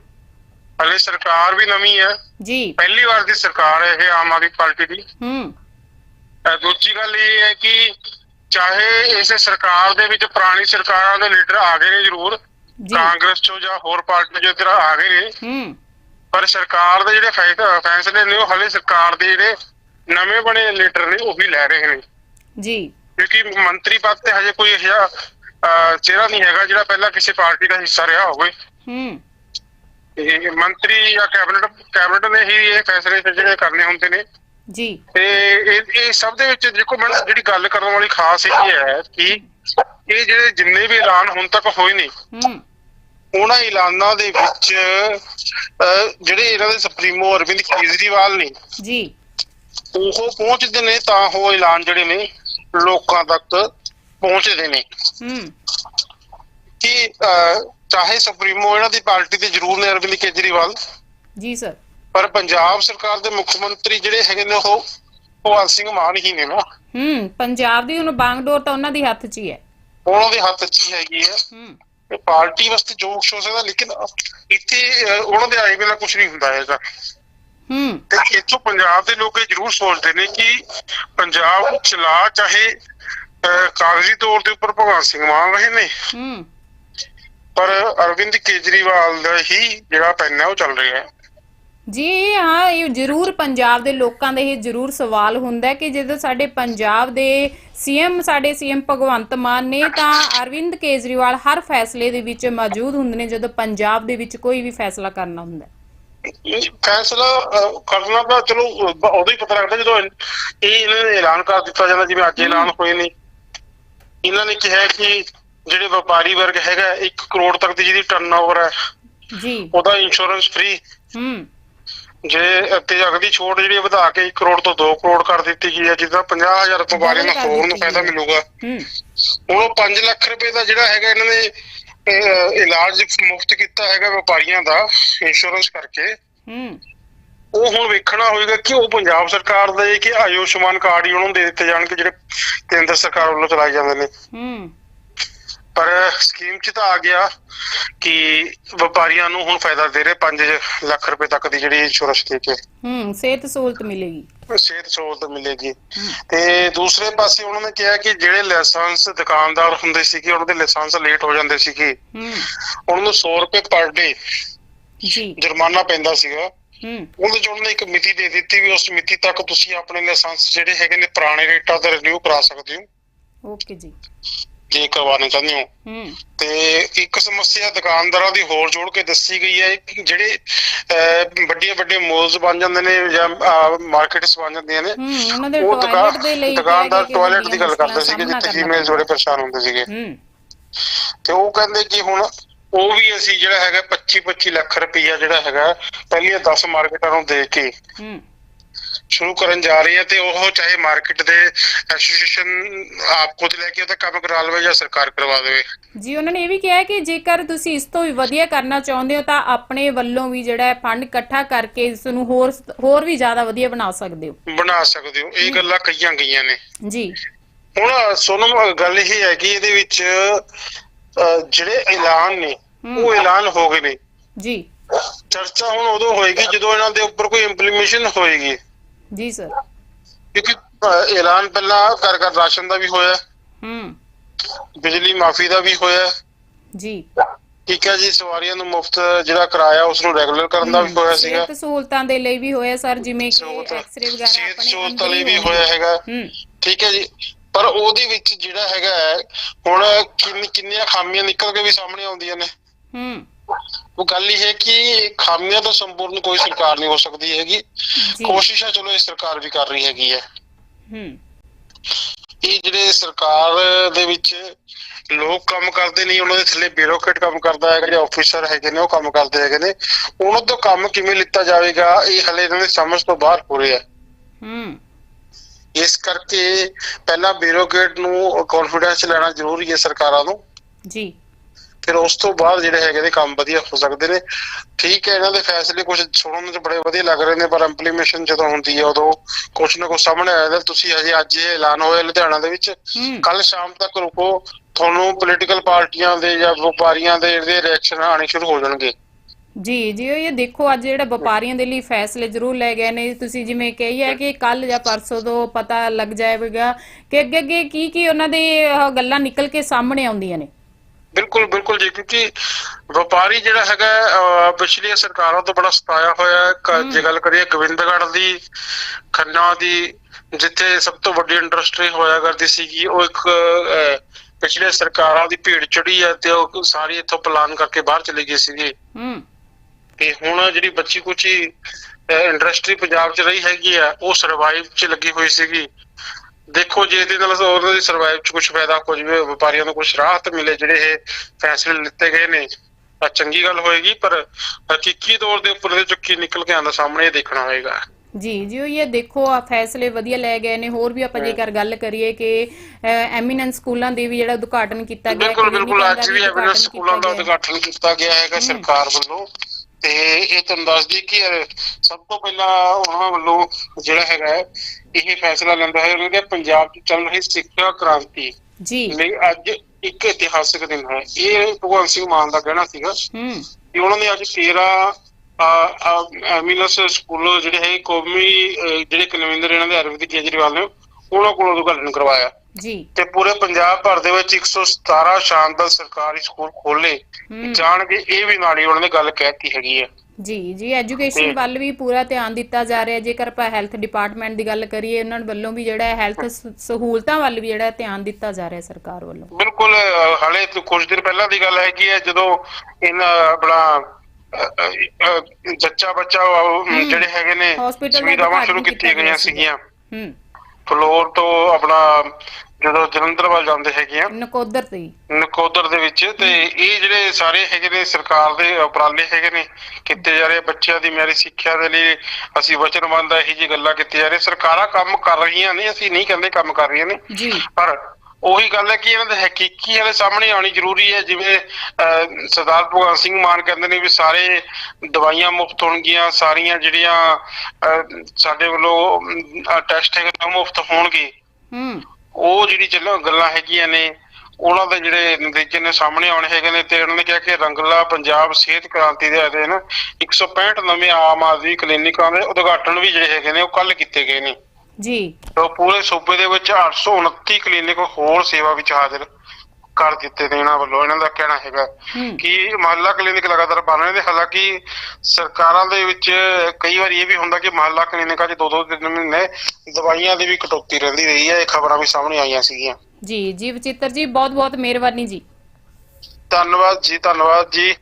ਹਲੇ ਸਰਕਾਰ ਵੀ ਨਵੀਂ ਹੈ। ਜੀ। ਪਹਿਲੀ ਵਾਰ ਦੀ ਸਰਕਾਰ ਹੈ ਇਹ ਆਮ ਆਦਮੀ ਪਾਰਟੀ ਦੀ। ਹੂੰ। ਅਹ ਦੂਜੀ ਗੱਲ ਇਹ ਹੈ ਕਿ ਚਾਹੇ ਇਸੇ ਸਰਕਾਰ ਦੇ ਵਿੱਚ ਪੁਰਾਣੀ ਸਰਕਾਰਾਂ ਦੇ ਲੀਡਰ ਆ ਗਏ ਨੇ ਜ਼ਰੂਰ ਕਾਂਗਰਸ ਚੋਂ ਜਾਂ ਹੋਰ ਪਾਰਟੀ ਚੋਂ ਇੱਧਰ ਆ ਗਏ ਨੇ। ਹੂੰ। ਪਰ ਸਰਕਾਰ ਦੇ ਜਿਹੜੇ ਫੈਸ- ਫੈਸਲੇ ਨੇ ਉਹ ਹਲੇ ਸਰਕਾਰ ਦੇ ਜਿਹੜੇ ਨਵੇਂ ਬਣੇ ਲੀਡਰ ਨੇ ਉਹ ਵੀ ਲੈ ਰਹੇ ਨੇ। ਜੀ। ਕਿਉਂਕਿ ਮੰਤਰੀ ਪਦ ਤੇ ਹਜੇ ਕੋਈ ਇਹੋ ਜਿਹਾ ਅਹ, ਚਿਹਰਾ ਨਹੀਂ ਹੈਗਾ ਜਿਹੜਾ ਪਹਿਲਾਂ ਕਿਸੇ ਪਾਰਟੀ ਦਾ ਹਿੱਸਾ ਰਿਹਾ ਹੋਵੇ। ਹੂੰ। ਇਹ ਮੰਤਰੀ ਜਾਂ ਕੈਬਨਿਟ ਕੈਬਨਿਟ ਨੇ ਹੀ ਇਹ ਫੈਸਲੇ ਜਿਹੜੇ ਕਰਨੇ ਹੁੰਦੇ ਨੇ। ਜੀ। ਤੇ ਇਹ ਇਹ ਸਭ ਦੇ ਵਿੱਚ ਦੇਖੋ ਮੈਂ ਜਿਹੜੀ ਗੱਲ ਕਰਨ ਵਾਲੀ ਖਾਸ ਇਹ ਹੈ ਕਿ ਇਹ ਜਿਹੜੇ ਜਿੰਨੇ ਵੀ ਐਲਾਨ ਹੁਣ ਤੱਕ ਹੋਏ ਨੇ ਹੂੰ। ਉਹਨਾਂ ਐਲਾਨਾਂ ਦੇ ਵਿੱਚ ਜਿਹੜੇ ਇਹਨਾਂ ਦੇ ਸੁਪਰੀਮੋ ਅਰਵਿੰਦ ਕੇਜਰੀਵਾਲ ਨੇ ਜੀ। ਉਹ ਪਹੁੰਚਦੇ ਨੇ ਤਾਂ ਉਹ ਐਲਾਨ ਜਿਹੜੇ ਨੇ ਲੋਕਾਂ ਤੱਕ ਪਹੁੰਚਦੇ ਨੇ। ਹੂੰ। ਕਿ ਚਾਹੇ ਸੁਪਰੀਮੋ ਇਹਨਾਂ ਦੀ ਪਾਰਟੀ ਦੇ ਜ਼ਰੂਰ ਨੇ ਅਰਵਿੰਦ ਕੇਜਰੀਵਾਲ ਜੀ ਸਰ। ਪਰ ਪੰਜਾਬ ਸਰਕਾਰ ਦੇ ਮੁੱਖ ਮੰਤਰੀ ਜਿਹੜੇ ਹੈਗੇ ਨੇ ਉਹ ਭਗਵੰਤ ਸਿੰਘ ਮਾਨ ਹੀ ਨੇ ਨਾ। ਹੂੰ ਪੰਜਾਬ ਦੀ ਹੁਣ ਬਾਗਡੋਰ ਤਾਂ ਉਹਨਾਂ ਦੀ ਹੱਥ 'ਚ ਹੀ ਹੈ। ਉਹਨਾਂ ਦੇ ਹੱਥ 'ਚ ਹੀ ਹੈਗੀ ਹੈ। ਹੂੰ। ਪਾਰਟੀ ਵਾਸਤੇ ਜੋ ਕੁਛ ਹੋ ਸਕਦਾ ਲੇਕਿਨ ਇੱਥੇ ਉਹਨਾਂ ਦੇ ਆਏ ਬਿਨਾਂ ਕੁਝ ਨਹੀਂ ਹੁੰਦਾ ਹੈਗਾ। ਹੂੰ। ਤੇ ਇੱਥੋਂ ਪੰਜਾਬ ਦੇ ਲੋਕ ਇਹ ਜ਼ਰੂਰ ਸੋਚਦੇ ਨੇ ਕਿ ਪੰਜਾਬ ਚਲਾ ਚਾਹੇ ਕਾਗਜ਼ੀ ਤੌਰ ਦੇ ਉੱਪਰ ਭਗਵੰਤ ਸਿੰਘ ਮਾਨ ਰਹੇ ਨੇ ਹੂੰ। ਪਰ ਅਰਵਿੰਦ ਕੇਜਰੀਵਾਲ ਦਾ ਹੀ ਜਿਹੜਾ ਪੈਨ ਹੈ ਉਹ ਚੱਲ ਰਿਹਾ ਹੈ। ਜੀ ਹਾਂ ਇਹ ਜ਼ਰੂਰ ਪੰਜਾਬ ਦੇ ਲੋਕਾਂ ਦੇ ਇਹ ਜ਼ਰੂਰ ਸਵਾਲ ਹੁੰਦਾ ਕਿ ਜਦੋਂ ਸਾਡੇ ਪੰਜਾਬ ਦੇ ਸੀਐਮ ਸਾਡੇ ਸੀਐਮ ਭਗਵੰਤ ਮਾਨ ਨੇ ਤਾਂ ਅਰਵਿੰਦ ਕੇਜਰੀਵਾਲ ਹਰ ਫੈਸਲੇ ਦੇ ਵਿੱਚ ਮੌਜੂਦ ਹੁੰਦੇ ਨੇ ਜਦੋਂ ਪੰਜਾਬ ਦੇ ਵਿੱਚ ਕੋਈ ਵੀ ਫੈਸਲਾ ਕਰਨਾ ਹੁੰਦਾ ਫੈਸਲਾ ਕਰਨਾ ਤਾਂ ਚਲੋ ਉਦੋਂ ਹੀ ਪਤਾ ਲੱਗਦਾ ਜਦੋਂ ਇਹ ਇਹਨਾਂ ਨੇ ਐਲਾਨ ਕਰ ਦਿੱਤਾ ਜਾਂਦਾ ਜਿਵੇਂ ਅੱਜ ਐਲਾਨ ਹੋਏ ਨੇ। ਇਹਨਾਂ ਨੇ ਕਿਹਾ ਕਿ ਜਿਹੜੇ ਵਪਾਰੀ ਵਰਗ ਹੈਗਾ 1 ਕਰੋੜ ਤੱਕ ਦੀ ਜਿਹਦੀ ਟਰਨਓਵਰ ਹੈ ਜੀ। ਉਹਦਾ ਇੰਸ਼ੋਰੈਂਸ ਫ੍ਰੀ ਹੂੰ। ਜੇ ਤੇ ਅਗਲੀ ਛੋਟ ਜਿਹੜੀ ਵਧਾ ਕੇ 1 ਕਰੋੜ ਤੋਂ 2 ਕਰੋੜ ਕਰ ਦਿੱਤੀ ਗਈ ਹੈ ਜਿੱਦਾਂ 50000 ਵਪਾਰੀ ਨੂੰ ਕਰ ਹੋਰ ਨੂੰ ਫਾਇਦਾ। ਮਿਲੂਗਾ। ਉਹ 5 ਲੱਖ ਰੁਪਏ ਦਾ ਜਿਹੜਾ ਹੈਗਾ ਇਹਨਾਂ ਨੇ ਇਲਾਜ ਮੁਫਤ ਕੀਤਾ ਹੈਗਾ ਵਪਾਰੀਆਂ ਦਾ ਇੰਸ਼ੋਰੈਂਸ ਕਰਕੇ। ਹੂੰ। ਉਹ ਹੁਣ ਵੇਖਣਾ ਹੋਏਗਾ ਕਿ ਉਹ ਪੰਜਾਬ ਸਰਕਾਰ ਦੇ ਕਿ ਆਯੁਸ਼ਮਾਨ ਕਾਰਡ ਹੀ ਉਹਨਾਂ ਨੂੰ ਦੇ ਦਿੱਤੇ ਜਾਣਗੇ ਜਿਹੜੇ ਕੇਂਦਰ ਸਰਕਾਰ ਵੱਲੋਂ ਚਲਾਏ ਜਾਂਦੇ ਨੇ। ਹੂੰ। ਪਰ ਸਕੀਮ 'ਚ ਤਾਂ ਆ ਗਿਆ ਕਿ ਵਪਾਰੀਆਂ ਨੂੰ ਹੁਣ ਫਾਇਦਾ ਦੇ ਰਹੇ 5 ਲੱਖ ਰੁਪਏ ਤੱਕ ਦੀ ਜਿਹੜੀ ਇੰਸ਼ੋਰੈਂਸ ਦੇ ਕੇ। ਹੂੰ ਸਿਹਤ ਸਹੂਲਤ ਮਿਲੇਗੀ। ਸਿਹਤ ਸਹੂਲਤ ਮਿਲੇਗੀ। ਤੇ ਦੂਸਰੇ ਪਾਸੇ ਉਹਨਾਂ ਨੇ ਕਿਹਾ ਕਿ ਜਿਹੜੇ ਲਾਇਸੈਂਸ ਦੁਕਾਨਦਾਰ ਹੁੰਦੇ ਸੀਗੇ ਉਹਨਾਂ ਦੇ ਲਾਇਸੈਂਸ ਲੇਟ ਹੋ ਜਾਂਦੇ ਸੀਗੇ। ਹੂੰ। ਉਹਨਾਂ ਨੂੰ 100 ਰੁਪਏ ਪਰ ਡੇ ਜੀ। ਜੁਰਮਾਨਾ ਪੈਂਦਾ ਸੀਗਾ। ਹੂੰ। ਉਹਦੇ 'ਚ ਉਹਨਾਂ ਨੇ ਇੱਕ ਮਿਤੀ ਦੇ ਦਿੱਤੀ ਵੀ ਉਸ ਮਿਤੀ ਤੱਕ ਤੁਸੀਂ ਆਪਣੇ ਲਾਇਸੈਂਸ ਜਿਹੜੇ ਹੈਗੇ ਨੇ ਪੁਰਾਣੇ ਰੇਟਾਂ ਤੇ ਰਿਨਿਊ ਕਰਾ ਸਕਦੇ ਹੋ। ਓਕੇ ਜੀ। ਜੇ ਕਰਵਾਉਣਾ ਚਾਹੁੰਦੇ ਹੋ। ਹੂੰ। ਤੇ ਇੱਕ ਸਮੱਸਿਆ ਦੁਕਾਨਦਾਰਾਂ ਦੀ ਹੋਰ ਜੋੜ ਕੇ ਦੱਸੀ ਗਈ ਹੈ ਕਿ ਜਿਹੜੇ ਵੱਡੀਆਂ ਵੱਡੇ ਮੋਲਸ ਬਣ ਜਾਂਦੇ ਨੇ ਜਾਂ ਮਾਰਕੀਟਸ ਬਣ ਜਾਂਦੀਆਂ ਨੇ ਉਹ ਦੁਕਾਨਦਾਰ ਟਾਇਲਟ ਦੀ ਗੱਲ ਕਰਦੇ ਸੀਗੇ ਜਿੱਥੇ ਦਾ ਫੀਮੇਲ ਸਾਹਮਣਾ ਬੜੇ ਪਰੇਸ਼ਾਨ ਹੁੰਦੇ ਸੀਗੇ। ਤੇ ਉਹ ਕਹਿੰਦੇ ਕਿ ਹੁਣ ਉਹ ਵੀ ਅਸੀਂ ਜਿਹੜਾ ਹੈਗਾ 25 25 ਲੱਖ ਰੁਪਈਆ ਜਿਹੜਾ ਹੈਗਾ ਪਹਿਲੀਆਂ 10 ਮਾਰਕੀਟਾਂ ਨੂੰ ਦੇ ਕੇ ਸ਼ੁਰੂ ਕਰਨ ਜਾ ਰਹੇ ਆ ਤੇ ਉਹ ਚਾਹੇ ਮਾਰਕੀਟ ਦੇ ਐਸੋਸੀਏਸ਼ਨ ਆਪ ਖੁਦ ਲੈ ਕੇ ਉਹਦਾ ਕੰਮ ਕਰਾ ਲਵੇ ਜਾਂ ਸਰਕਾਰ ਕਰਵਾ ਦੇਵੇ। ਜੀ ਉਹਨਾਂ ਨੇ ਇਹ ਵੀ ਕਿਹਾ ਕਿ ਜੇਕਰ ਤੁਸੀਂ ਇਸ ਤੋਂ ਵੀ ਵਧੀਆ ਕਰਨਾ ਚਾਹੁੰਦੇ ਹੋ ਤਾਂ ਆਪਣੇ ਵੱਲੋਂ ਵੀ ਜਿਹੜਾ ਹੈ ਫੰਡ ਇਕੱਠਾ ਕਰਕੇ ਇਸ ਨੂੰ ਹੋਰ ਹੋਰ ਵੀ ਜ਼ਿਆਦਾ ਵਧੀਆ ਬਣਾ ਸਕਦੇ ਹੋ। ਬਣਾ ਸਕਦੇ ਹੋ। ਇਹ ਗੱਲਾਂ ਕਹੀਆਂ ਗਈਆਂ ਨੇ। ਜੀ। ਹੁਣ ਸੋਨਮ ਗੱਲ ਇਹ ਹੈ ਕਿ ਇਹਦੇ ਵਿੱਚ ਜਿਹੜੇ ਐਲਾਨ ਨੇ ਉਹ ਐਲਾਨ ਹੋ ਗਏ ਨੇ। ਜੀ। ਚਰਚਾ ਹੁਣ ਉਦੋਂ ਹੋਏਗੀ ਜਦੋਂ ਇਹਨਾਂ ਦੇ ਉੱਪਰ ਕੋਈ ਇੰਪਲੀਮੇਸ਼ਨ ਹੋਏਗੀ। ਜੀ ਸਰ ਕਿਉਂਕਿ ਐਲਾਨ ਪਹਿਲਾਂ ਕਰ ਕਰ ਰਾਸ਼ਨ ਦਾ ਵੀ ਹੋਇਆ। ਹੂੰ। ਬਿਜਲੀ ਮਾਫੀ ਦਾ ਵੀ ਹੋਇਆ। ਜੀ। ਠੀਕ ਹੈ ਜੀ ਸਵਾਰੀਆਂ ਨੂੰ ਮੁਫਤ ਜਿਹੜਾ ਕਿਰਾਇਆ ਉਸ ਨੂੰ ਰੈਗੂਲਰ ਕਰਨ ਦਾ ਵੀ ਹੋਇਆ ਸੀਗਾ। ਸਿਹਤ ਸਹੂਲਤਾਂ ਦੇ ਲਈ ਵੀ ਹੋਇਆ ਸਰ ਜਿਵੇਂ ਕਿ ਐਕਸ-ਰੇ ਵਗੈਰਾ ਆਪਣੇ ਸਹੂਲਤਾਂ ਲਈ ਵੀ। ਹੋਇਆ ਹੈਗਾ। ਹੂੰ। ਠੀਕ ਹੈ ਜੀ ਪਰ ਉਹਦੇ ਵਿੱਚ ਜਿਹੜਾ ਹੈਗਾ ਹੁਣ ਕਿੰਨ ਕਿੰਨੀਆਂ ਖਾਮੀਆਂ ਨਿਕਲ ਕੇ ਵੀ ਸਾਹਮਣੇ ਆਉਂਦੀਆਂ ਨੇ। ਹੂੰ। ਉਹ ਗੱਲ ਇਹ ਹੈ ਕਿ ਖਾਮੀਆਂ ਤੋਂ ਸੰਪੂਰਨ ਕੋਈ ਸਰਕਾਰ ਨਹੀਂ ਹੋ ਸਕਦੀ ਹੈਗੀ। ਕੋਸ਼ਿਸ਼ਾਂ ਚਲੋ ਇਹ ਸਰਕਾਰ ਵੀ ਕਰ ਰਹੀ ਹੈਗੀ ਹੈ। ਹੂੰ। ਇਹ ਜਿਹੜੇ ਸਰਕਾਰ ਦੇ ਵਿੱਚ ਲੋਕ ਕੰਮ ਕਰਦੇ ਨਹੀਂ ਉਹਨਾਂ ਦੇ ਥੱਲੇ ਬਿਊਰੋਕਰੇਟ ਕੰਮ ਕਰਦਾ ਹੈਗਾ ਜਿਹੜੇ ਆਫੀਸਰ ਹੈਗੇ ਨੇ ਉਹ ਕੰਮ ਕਰਦੇ ਹੈਗੇ ਨੇ ਉਹਨਾਂ ਤੋਂ ਕੰਮ ਕਿਵੇਂ ਲਿੱਤਾ ਜਾਵੇਗਾ ਇਹ ਹਲੇ ਇਹਨਾਂ ਦੀ ਸਮਝ ਤੋਂ ਬਾਹਰ ਹੋ ਰਿਹਾ ਹੂੰ। ਇਸ ਕਰਕੇ ਪਹਿਲਾਂ ਬਿਊਰੋਕਰੇਟ ਨੂੰ ਕੌਨਫੀਡੈਂਸ ਲੈਣਾ ਜ਼ਰੂਰੀ ਹੈ ਸਰਕਾਰਾਂ ਨੂੰ। ਜੀ। ਫਿਰ ਉਸ ਤੋਂ ਬਾਅਦ ਜਿਹੜੇ ਹੈਗੇ ਨੇ ਕੰਮ ਵਧੀਆ ਹੋ ਸਕਦੇ ਨੇ। ਠੀਕ ਹੈ ਇਹਨਾਂ ਦੇ ਫੈਸਲੇ ਕੁਝ ਸੁਣਨ ਨੂੰ ਬੜੇ ਵਧੀਆ ਲੱਗ ਰਹੇ ਨੇ ਪਰ ਇੰਪਲੀਮੇਸ਼ਨ ਜਦੋਂ ਹੁੰਦੀ ਹੈ ਉਦੋਂ ਕੁਝ ਨਾ ਕੁਝ ਸਾਹਮਣੇ ਆ ਜਾਂਦਾ। ਤੁਸੀਂ ਹਜੇ ਅੱਜ ਇਹ ਐਲਾਨ ਹੋਇਆ ਲੁਧਿਆਣਾ ਦੇ ਵਿੱਚ। ਕੱਲ ਸ਼ਾਮ ਤੱਕ ਰੁਕੋ ਤੁਹਾਨੂੰ ਪੋਲੀਟੀਕਲ ਪਾਰਟੀਆਂ ਦੇ ਜਾਂ ਵਪਾਰੀਆਂ ਦੇ ਇਹਦੇ ਰਿਐਕਸ਼ਨ ਆਣੇ ਸ਼ੁਰੂ ਹੋ ਜਾਣਗੇ। ਜੀ ਜੀ ਇਹ ਦੇਖੋ ਅੱਜ ਜਿਹੜਾ ਵਪਾਰੀਆਂ ਦੇ ਲਈ ਫੈਸਲੇ ਜ਼ਰੂਰ ਲੈ ਗਏ ਨੇ। ਤੁਸੀਂ ਜਿਵੇਂ ਕਹੀ ਹੈ ਕਿ ਕੱਲ ਜਾਂ ਪਰਸੋਂ ਤੋਂ ਪਤਾ ਲੱਗ ਜਾਏਗਾ ਕਿ ਅੱਗੇ ਅੱਗੇ ਕੀ ਕੀ ਉਹਨਾਂ ਦੇ ਗੱਲਾਂ ਨਿਕਲ ਕੇ ਸਾਹਮਣੇ ਆਉਂਦੀਆਂ ਨੇ। ਬਿਲਕੁਲ ਬਿਲਕੁਲ ਜੀ ਕਿਉਂਕਿ ਵਪਾਰੀ ਜਿਹੜਾ ਹੈਗਾ ਪਿਛਲੀਆਂ ਸਰਕਾਰਾਂ ਤੋਂ ਬੜਾ ਸਤਾਇਆ ਹੋਇਆ ਜੇ ਗੱਲ ਕਰੀਏ ਗੋਬਿੰਦਗੜ੍ਹ ਦੀ ਖੰਨਾ ਦੀ ਜਿੱਥੇ ਸਭ ਤੋਂ ਵੱਡੀ ਇੰਡਸਟਰੀ ਹੋਇਆ ਕਰਦੀ ਸੀਗੀ ਉਹ ਇੱਕ ਪਿਛਲੇ ਸਰਕਾਰਾਂ ਦੀ ਭੀੜ ਚੜੀ ਹੈ ਤੇ ਉਹ ਸਾਰੀ ਇੱਥੋਂ ਪਲਾਨ ਕਰਕੇ ਬਾਹਰ ਚਲੀ ਗਈ ਸੀਗੀ। ਹੂੰ। ਤੇ ਹੁਣ ਜਿਹੜੀ ਬੱਚੀ ਕੁਚੀ ਇੰਡਸਟਰੀ ਪੰਜਾਬ 'ਚ ਰਹੀ ਹੈਗੀ ਆ ਉਹ ਸਰਵਾਈਵ 'ਚ ਲੱਗੀ ਹੋਈ ਸੀਗੀ। ਦੇਖੋ ਜੇ ਇਹਦੇ ਨਾਲ ਉਹਨਾਂ ਦੀ ਸਰਵਾਈਵ 'ਚ ਕੁਝ ਫਾਇਦਾ ਹੋ ਜਾਵੇ ਵਪਾਰੀਆਂ ਨੂੰ ਕੁਝ ਰਾਹਤ ਮਿਲੇ ਜਿਹੜੇ ਇਹ ਫੈਸਲੇ ਲਿੱਤੇ ਗਏ ਨੇ ਤਾਂ ਚੰਗੀ ਗੱਲ ਹੋਏਗੀ ਪਰ ਹਕੀਕੀ ਤੌਰ ਦੇ ਉੱਪਰ ਇਹਦੇ ਚੁੱਕੀ ਨਿਕਲ ਕੇ ਆਉਂਦਾ ਸਾਹਮਣੇ ਇਹ ਦੇਖਣਾ ਹੋਏਗਾ। ਜੀ ਜੀ ਉਹ ਇਹ ਦੇਖੋ ਆ ਫੈਸਲੇ ਵਧੀਆ ਲੈ ਗਏ ਨੇ ਹੋਰ ਵੀ ਆਪਾਂ ਜੇਕਰ ਗੱਲ ਕਰੀਏ ਕਿ ਐਮੀਨੈਂਸ ਸਕੂਲਾਂ ਦੇ ਵੀ ਜਿਹੜਾ ਉਦਘਾਟਨ ਕੀਤਾ ਗਿਆ ਬਿਲਕੁਲ ਬਿਲਕੁਲ ਅੱਜ ਦਾ ਵੀ ਐਵੀਡੈਂਸ ਸਕੂਲਾਂ ਦਾ। ਉਦਘਾਟਨ ਕੀਤਾ ਗਿਆ ਹੈਗਾ ਸਰਕਾਰ ਵੱਲੋਂ। ਤੇ ਇਹ ਤੁਹਾਨੂੰ ਦੱਸਦੀ ਕਿ ਇਹ ਸਭ ਤੋਂ ਪਹਿਲਾਂ ਉਹਨਾਂ ਵੱਲੋਂ ਜਿਹੜਾ ਹੈਗਾ ਇਹ ਫੈਸਲਾ ਲੈਂਦਾ ਹੈ ਉਹਨਾਂ ਦੇ ਪੰਜਾਬ 'ਚ ਚੱਲ ਰਹੀ ਸਿੱਖਿਆ ਕ੍ਰਾਂਤੀ ਜੀ। ਲਈ ਅੱਜ ਇੱਕ ਇਤਿਹਾਸਕ ਦਿਨ ਹੈ। ਇਹ ਭਗਵੰਤ ਸਿੰਘ ਮਾਨ ਦਾ ਕਹਿਣਾ ਸੀਗਾ ਹੂੰ। ਕਿ ਉਹਨਾਂ ਨੇ ਅੱਜ 13 ਐਮਿਨਸ ਸਕੂਲ ਜਿਹੜੇ ਹੈ ਕੌਮੀ ਜਿਹੜੇ ਕੁਲਵਿੰਦਰ ਇਹਨਾਂ ਦੇ ਅਰਵਿੰਦ ਕੇਜਰੀਵਾਲ ਨੇ ਉਹਨਾਂ ਕੋਲੋਂ ਉਦਘਾਟਨ ਕਰਵਾਇਆ। ਜੀ। ਤੇ ਪੂਰੇ ਪੰਜਾਬ ਭਰ ਦੇ ਵਿੱਚ 117 ਸ਼ਾਨਦਾਰ ਸਰਕਾਰੀ ਸਕੂਲ ਖੋਲੇ ਹੂੰ। ਜਾਣਗੇ ਇਹ ਵੀ ਨਾਲੀ ਉਹਨਾਂ ਨੇ ਗੱਲ ਕਹਿਤੀ ਹੈਗੀ ਹੈ ਜੀ ਜੀ ਐਜੂਕੇਸ਼ਨ ਵੱਲ ਵੀ ਪੂਰਾ ਧਿਆਨ ਦਿੱਤਾ ਜਾ ਰਿਹਾ। ਹੈ ਜੇਕਰ ਆਪਾਂ ਹੈਲਥ ਡਿਪਾਰਟਮੈਂਟ ਦੀ ਗੱਲ ਕਰੀਏ ਉਹਨਾਂ ਵੱਲੋਂ ਵੀ ਜਿਹੜਾ ਹੈਲਥ ਸਹੂਲਤਾਂ ਵੱਲ ਵੀ ਜਿਹੜਾ ਧਿਆਨ ਦਿੱਤਾ ਜਾ ਰਿਹਾ ਸਰਕਾਰ ਵੱਲੋਂ। ਬਿਲਕੁਲ ਹਾਲੇ ਤੋਂ ਕੁਝ ਦਿਨ ਪਹਿਲਾਂ ਦੀ ਗੱਲ ਹੈਗੀ ਹੈ ਜਦੋਂ ਇਹਨਾਂ ਆਪਣਾ ਜੱਚਾ ਬੱਚਾ ਹੂੰ। ਜਿਹੜੇ ਹੈਗੇ ਨੇ ਸੁਵਿਧਾਵਾਂ ਸ਼ੁਰੂ ਕੀਤਾ ਕੀਤੀਆਂ ਗਈਆਂ ਸੀਗਾ। ਸੀਗੀਆਂ। ਹੂੰ। ਫਲੋਰ ਤੋਂ ਆਪਣਾ ਜਦੋਂ ਜਲੰਧਰ ਵੱਲ ਜਾਂਦੇ ਹੈਗੇ ਆ। ਨਕੋਦਰ ਤੇ। ਹੀ। ਨਕੋਦਰ ਦੇ ਵਿੱਚ ਤੇ ਇਹ ਜਿਹੜੇ ਸਾਰੇ ਹੈਗੇ ਨੇ ਸਰਕਾਰ ਦੇ ਉਪਰਾਲੇ ਹੈਗੇ ਨੇ ਕੀਤੇ ਜਾ ਰਹੇ ਬੱਚਿਆਂ ਦੀ ਮਿਆਰੀ ਸਿੱਖਿਆ ਦੇ ਲਈ ਅਸੀਂ ਵਚਨਬੰਦ ਇਹੀ ਜੀ ਗੱਲਾਂ ਕੀਤੀਆਂ ਜਾ ਰਹੀਆਂ। ਸਰਕਾਰਾਂ ਕੰਮ ਕਰ ਰਹੀਆਂ ਨੇ ਅਸੀਂ ਨਹੀਂ ਕਹਿੰਦੇ ਕੰਮ ਕਰ ਰਹੀਆਂ ਨੇ। ਜੀ। ਪਰ ਉਹੀ ਗੱਲ ਹੈ ਕਿ ਇਹਨਾਂ ਦੇ ਹਕੀਕੀ ਹਲੇ ਸਾਹਮਣੇ ਆਉਣੀ ਜ਼ਰੂਰੀ ਹੈ ਜਿਵੇਂ ਸਰਦਾਰ ਭਗਵੰਤ ਸਿੰਘ ਮਾਨ ਕਹਿੰਦੇ ਨੇ ਵੀ ਸਾਰੇ ਦਵਾਈਆਂ ਮੁਫਤ ਹੋਣਗੀਆਂ ਸਾਰੀਆਂ ਜਿਹੜੀਆਂ ਸਾਡੇ ਵੱਲੋਂ ਟੈਸਟ ਹੈਗੇ ਨੇ ਮੁਫਤ ਹੋਣਗੇ। ਹੂੰ। ਉਹ ਜਿਹੜੀ ਚੱਲ ਗੱਲਾਂ ਹੈਗੀਆਂ ਨੇ ਉਹਨਾਂ ਦੇ ਜਿਹੜੇ ਨਤੀਜੇ ਨੇ ਸਾਹਮਣੇ ਆਉਣੇ ਹੈਗੇ ਨੇ ਤੇ ਉਹਨਾਂ ਨੇ ਕਿਹਾ ਕਿ ਰੰਗਲਾ ਪੰਜਾਬ ਸਿਹਤ ਕ੍ਰਾਂਤੀ ਦੇ ਅਧੀਨ 165 ਨਵੇਂ ਆਮ ਆਦਮੀ ਕਲੀਨਿਕਾਂ ਦੇ ਉਦਘਾਟਨ ਵੀ ਜਿਹੜੇ ਹੈਗੇ ਨੇ ਉਹ ਕੱਲ ਕੀਤੇ ਗਏ ਨੇ। ਜੀ। ਤੇ ਪੂਰੇ ਸੂਬੇ ਦੇ ਵਿੱਚ 829 ਕਲੀਨਿਕ ਹੋਰ ਸੇਵਾ ਵਿੱਚ ਹਾਜ਼ਰ ਕਰ ਦਿੱਤੇ ਨੇ ਇਹਨਾਂ ਵੱਲੋਂ। ਇਹਨਾਂ ਦਾ ਕਹਿਣਾ ਹੈਗਾ ਕਿ ਮਹੱਲਾ ਕਲੀਨਿਕ ਲਗਾਤਾਰ ਬਣ ਰਹੇ ਨੇ। ਹਾਲਾਂਕਿ ਸਰਕਾਰਾਂ ਦੇ ਵਿੱਚ ਕਈ ਵਾਰ ਇਹ ਵੀ ਹੁੰਦਾ ਕਿ ਮਹੱਲਾ ਕਲੀਨਿਕਾਂ 'ਚ ਦੋ ਦੋ ਤਿੰਨ ਮਹੀਨੇ ਦਵਾਈਆਂ ਦੀ ਵੀ ਕਟੌਤੀ ਰਹਿੰਦੀ ਰਹੀ ਹੈ। ਇਹ ਖਬਰਾਂ ਵੀ ਸਾਹਮਣੇ ਆਈਆਂ ਸੀਗੀਆਂ। ਜੀ ਜੀ ਵਚਿੱਤਰ ਜੀ ਬਹੁਤ ਬਹੁਤ ਮਿਹਰਬਾਨੀ ਜੀ। ਧੰਨਵਾਦ ਜੀ ਧੰਨਵਾਦ ਜੀ।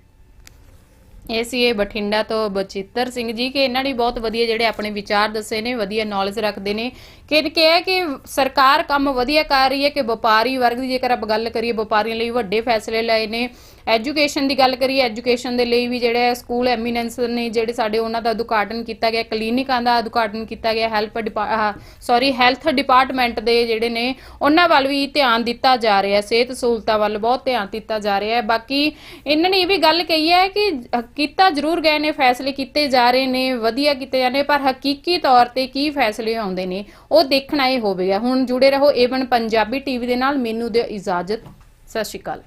ਇਹ ਸੀ ਇਹ ਬਠਿੰਡਾ ਤੋਂ ਬਚਿੱਤਰ ਸਿੰਘ ਜੀ ਕਿ ਇਹਨਾਂ ਨੇ ਬਹੁਤ ਵਧੀਆ ਜਿਹੜੇ ਆਪਣੇ ਵਿਚਾਰ ਦੱਸੇ ਨੇ, ਵਧੀਆ ਨੌਲੇਜ ਰੱਖਦੇ ਨੇ। ਕਿ ਇਹ ਕਿਹਾ ਕਿ ਸਰਕਾਰ ਕੰਮ ਵਧੀਆ ਕਰ ਰਹੀ ਹੈ ਕਿ ਵਪਾਰੀ ਵਰਗ ਦੀ ਜੇਕਰ ਆਪਾਂ ਗੱਲ ਕਰੀਏ, ਵਪਾਰੀਆਂ ਲਈ ਵੱਡੇ ਫੈਸਲੇ ਲਏ ਨੇ। ਐਜੂਕੇਸ਼ਨ ਦੀ ਗੱਲ ਕਰੀਏ ਐਜੂਕੇਸ਼ਨ ਦੇ ਲਈ ਵੀ ਜਿਹੜੇ ਸਕੂਲ ਐਮੀਨੈਂਸ ਨੇ, ਜਿਹੜੇ ਸਾਡੇ ਉਹਨਾਂ ਦਾ ਉਦਘਾਟਨ ਕੀਤਾ ਗਿਆ, ਕਲੀਨਿਕਾਂ ਦਾ ਉਦਘਾਟਨ ਕੀਤਾ ਗਿਆ ਹੈਲਪ ਸੌਰੀ ਹੈਲਥ ਡਿਪਾਰਟਮੈਂਟ ਦੇ ਜਿਹੜੇ ਨੇ, ਉਹਨਾਂ ਵੱਲ ਵੀ ਧਿਆਨ ਦਿੱਤਾ ਜਾ ਰਿਹਾ, ਸਿਹਤ ਸਹੂਲਤਾਂ ਵੱਲ ਬਹੁਤ ਧਿਆਨ ਦਿੱਤਾ ਜਾ ਰਿਹਾ ਹੈ। ਬਾਕੀ ਇਹਨਾਂ ਨੇ ਇਹ ਵੀ ਗੱਲ ਕਹੀ ਹੈ ਕਿ ਕੀਤਾ ਜ਼ਰੂਰ ਗਏ ਨੇ, ਫੈਸਲੇ ਕੀਤੇ ਜਾ ਰਹੇ ਨੇ, ਵਧੀਆ ਕੀਤੇ ਜਾਂਦੇ ਪਰ ਹਕੀਕੀ ਤੌਰ ਤੇ ਕੀ ਫੈਸਲੇ ਆਉਂਦੇ ਨੇ, ਉਹ ਦੇਖਣਾ ਹੀ ਹੋਵੇਗਾ। ਹੁਣ ਜੁੜੇ ਰਹੋ ਏਵਨ ਪੰਜਾਬੀ ਟੀਵੀ ਦੇ ਨਾਲ, ਮੈਨੂੰ ਦਿਓ ਇਜਾਜ਼ਤ। ਸਤਿ ਸ਼੍ਰੀ ਅਕਾਲ।